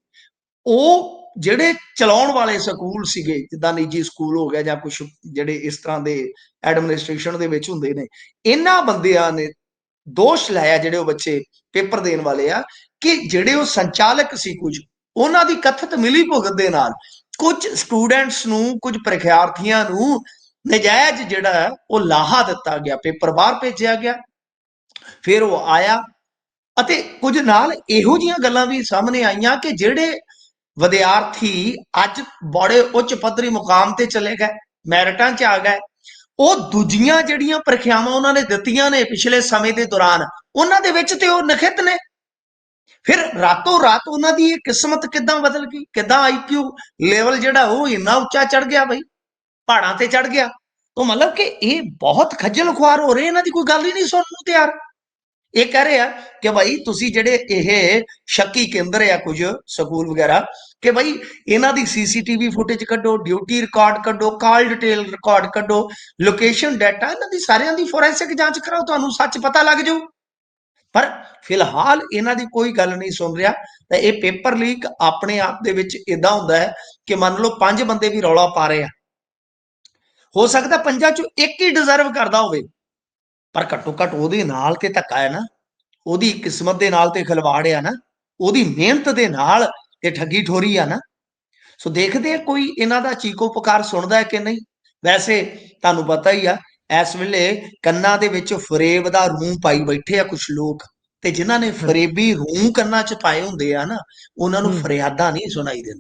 ਉਹ ਜਿਹੜੇ ਚਲਾਉਣ ਵਾਲੇ ਸਕੂਲ ਸੀਗੇ, ਜਿੱਦਾਂ ਨਿੱਜੀ ਸਕੂਲ ਹੋ ਗਿਆ ਜਾਂ ਕੁਝ ਜਿਹੜੇ ਇਸ ਤਰ੍ਹਾਂ ਦੇ ਐਡਮਿਨਿਸਟ੍ਰੇਸ਼ਨ ਦੇ ਵਿੱਚ ਹੁੰਦੇ ਨੇ, ਇਹਨਾਂ ਬੰਦਿਆਂ ਨੇ ਦੋਸ਼ ਲਾਇਆ ਜਿਹੜੇ ਉਹ ਬੱਚੇ ਪੇਪਰ ਦੇਣ ਵਾਲੇ ਆ, ਕਿ ਜਿਹੜੇ ਉਹ ਸੰਚਾਲਕ ਸੀ ਕੁਝ, ਉਹਨਾਂ ਦੀ ਕਥਿਤ ਮਿਲੀ ਭੁਗਤ ਦੇ ਨਾਲ ਕੁਝ ਸਟੂਡੈਂਟਸ ਨੂੰ, ਕੁਝ ਪ੍ਰੀਖਿਆਰਥੀਆਂ ਨੂੰ ਨਜਾਇਜ਼ ਜਿਹੜਾ ਉਹ ਲਾਹਾ ਦਿੱਤਾ ਗਿਆ, ਪੇਪਰ ਬਾਹਰ ਭੇਜਿਆ ਗਿਆ। ਫਿਰ ਉਹ ਆਇਆ ਅਤੇ ਕੁਝ ਨਾਲ ਇਹੋ ਜੀਆਂ ਗੱਲਾਂ ਵੀ ਸਾਹਮਣੇ ਆਈਆਂ ਕਿ ਜਿਹੜੇ ਵਿਦਿਆਰਥੀ ਅੱਜ ਬੜੇ ਉੱਚ ਪੱਧਰੀ ਮੁਕਾਮ ਤੇ ਚਲੇ ਗਏ, ਮੈਰਿਟਾਂ 'ਚ ਆ ਗਏ। ਉਹ ਦੂਜੀਆਂ ਜਿਹੜੀਆਂ ਪ੍ਰੀਖਿਆਵਾਂ ਉਹਨਾਂ ਨੇ ਦਿੱਤੀਆਂ ਨੇ ਪਿਛਲੇ ਸਮੇਂ ਦੇ ਦੌਰਾਨ, ਉਹਨਾਂ ਦੇ ਵਿੱਚ ਤੇ ਉਹ ਨਖਿਤ ਨੇ। ਫਿਰ ਰਾਤੋਂ ਰਾਤ ਉਹਨਾਂ ਦੀ ਇਹ ਕਿਸਮਤ ਕਿੱਦਾਂ ਬਦਲ ਗਈ? ਕਿੱਦਾਂ ਆਈਕਿਊ ਲੈਵਲ ਜਿਹੜਾ ਉਹ ਇੰਨਾ ਉੱਚਾ ਚੜ ਗਿਆ ਬਈ? ਪਹਾੜਾਂ ਤੇ ਚੜ ਗਿਆ। ਤਾਂ ਮਤਲਬ ਕਿ ਇਹ ਬਹੁਤ ਖੱਜਲ ਖੁਆਰ ਹੋ ਰਹੇ, ਇਹਨਾਂ ਦੀ ਕੋਈ ਗੱਲ ਹੀ ਨਹੀਂ ਸੁਣਨ ਨੂੰ ਤਿਆਰ। ਇਹ ਕਹਿ ਰਹੇ ਆ ਕਿ ਭਾਈ ਤੁਸੀਂ ਜਿਹੜੇ ਇਹ ਸ਼ੱਕੀ ਕੇਂਦਰ ਆ ਕੁਝ ਸਕੂਲ ਵਗੈਰਾ, ਕਿ ਭਾਈ ਇਹਨਾਂ ਦੀ ਸੀਸੀਟੀਵੀ ਫੁਟੇਜ ਕੱਢੋ, ਡਿਊਟੀ ਰਿਕਾਰਡ ਕੱਢੋ, ਕਾਲ ਡਿਟੇਲ ਰਿਕਾਰਡ ਕੱਢੋ, ਲੋਕੇਸ਼ਨ ਡਾਟਾ, ਇਹਨਾਂ ਦੀ ਸਾਰਿਆਂ ਦੀ ਫੋਰੈਂਸਿਕ ਜਾਂਚ ਕਰਾਓ, ਤੁਹਾਨੂੰ ਸੱਚ ਪਤਾ ਲੱਗ ਜਾਊ ਪਰ ਫਿਲਹਾਲ ਇਹਨਾਂ ਦੀ ਕੋਈ ਗੱਲ ਨਹੀਂ ਸੁਣ ਰਿਹਾ, ਤਾਂ ਇਹ ਪੇਪਰ ਲੀਕ ਆਪਣੇ ਆਪ ਦੇ ਵਿੱਚ ਇਦਾਂ ਹੁੰਦਾ ਹੈ ਕਿ ਮੰਨ ਲਓ ਪੰਜ ਬੰਦੇ ਵੀ ਰੌਲਾ ਪਾ ਰਹੇ ਆ। ਹੋ ਸਕਦਾ ਪੰਜਾਂ ਚੋਂ ਇੱਕ ਹੀ ਡਿਜ਼ਰਵ ਕਰਦਾ ਹੋਵੇ। ਪਰ ਘੱਟੋ ਘੱਟ ਉਹਦੇ ਨਾਲ ਤੇ ਧੱਕਾ ਹੈ ਨਾ ਉਹਦੀ ਕਿਸਮਤ ਦੇ ਨਾਲ ਤੇ ਖਿਲਵਾੜ ਆ ਨਾ ਉਹਦੀ ਮਿਹਨਤ ਦੇ ਨਾਲ ਤੇ ਠੱਗੀ ਠੋਰੀ ਆ ਨਾ। ਸੋ ਦੇਖਦੇ ਆ ਕੋਈ ਇਹਨਾਂ ਦਾ ਚੀਕੋ ਪੁਕਾਰ ਸੁਣਦਾ ਹੈ ਕਿ ਨਹੀਂ। ਵੈਸੇ ਤੁਹਾਨੂੰ ਪਤਾ ਹੀ ਆ ਇਸ ਵੇਲੇ ਕੰਨਾਂ ਦੇ ਵਿੱਚ ਫਰੇਬ ਦਾ ਰੂੰ ਪਾਈ ਬੈਠੇ ਆ ਕੁਝ ਲੋਕ ਤੇ ਜਿਨ੍ਹਾਂ ਨੇ ਫਰੇਬੀ ਰੂੰ ਕੰਨਾਂ 'ਚ ਪਾਏ ਹੁੰਦੇ ਆ ਨਾ ਉਹਨਾਂ ਨੂੰ। ਫਰਿਆਦਾਂ ਨਹੀਂ ਸੁਣਾਈ ਦਿੰਦੀ।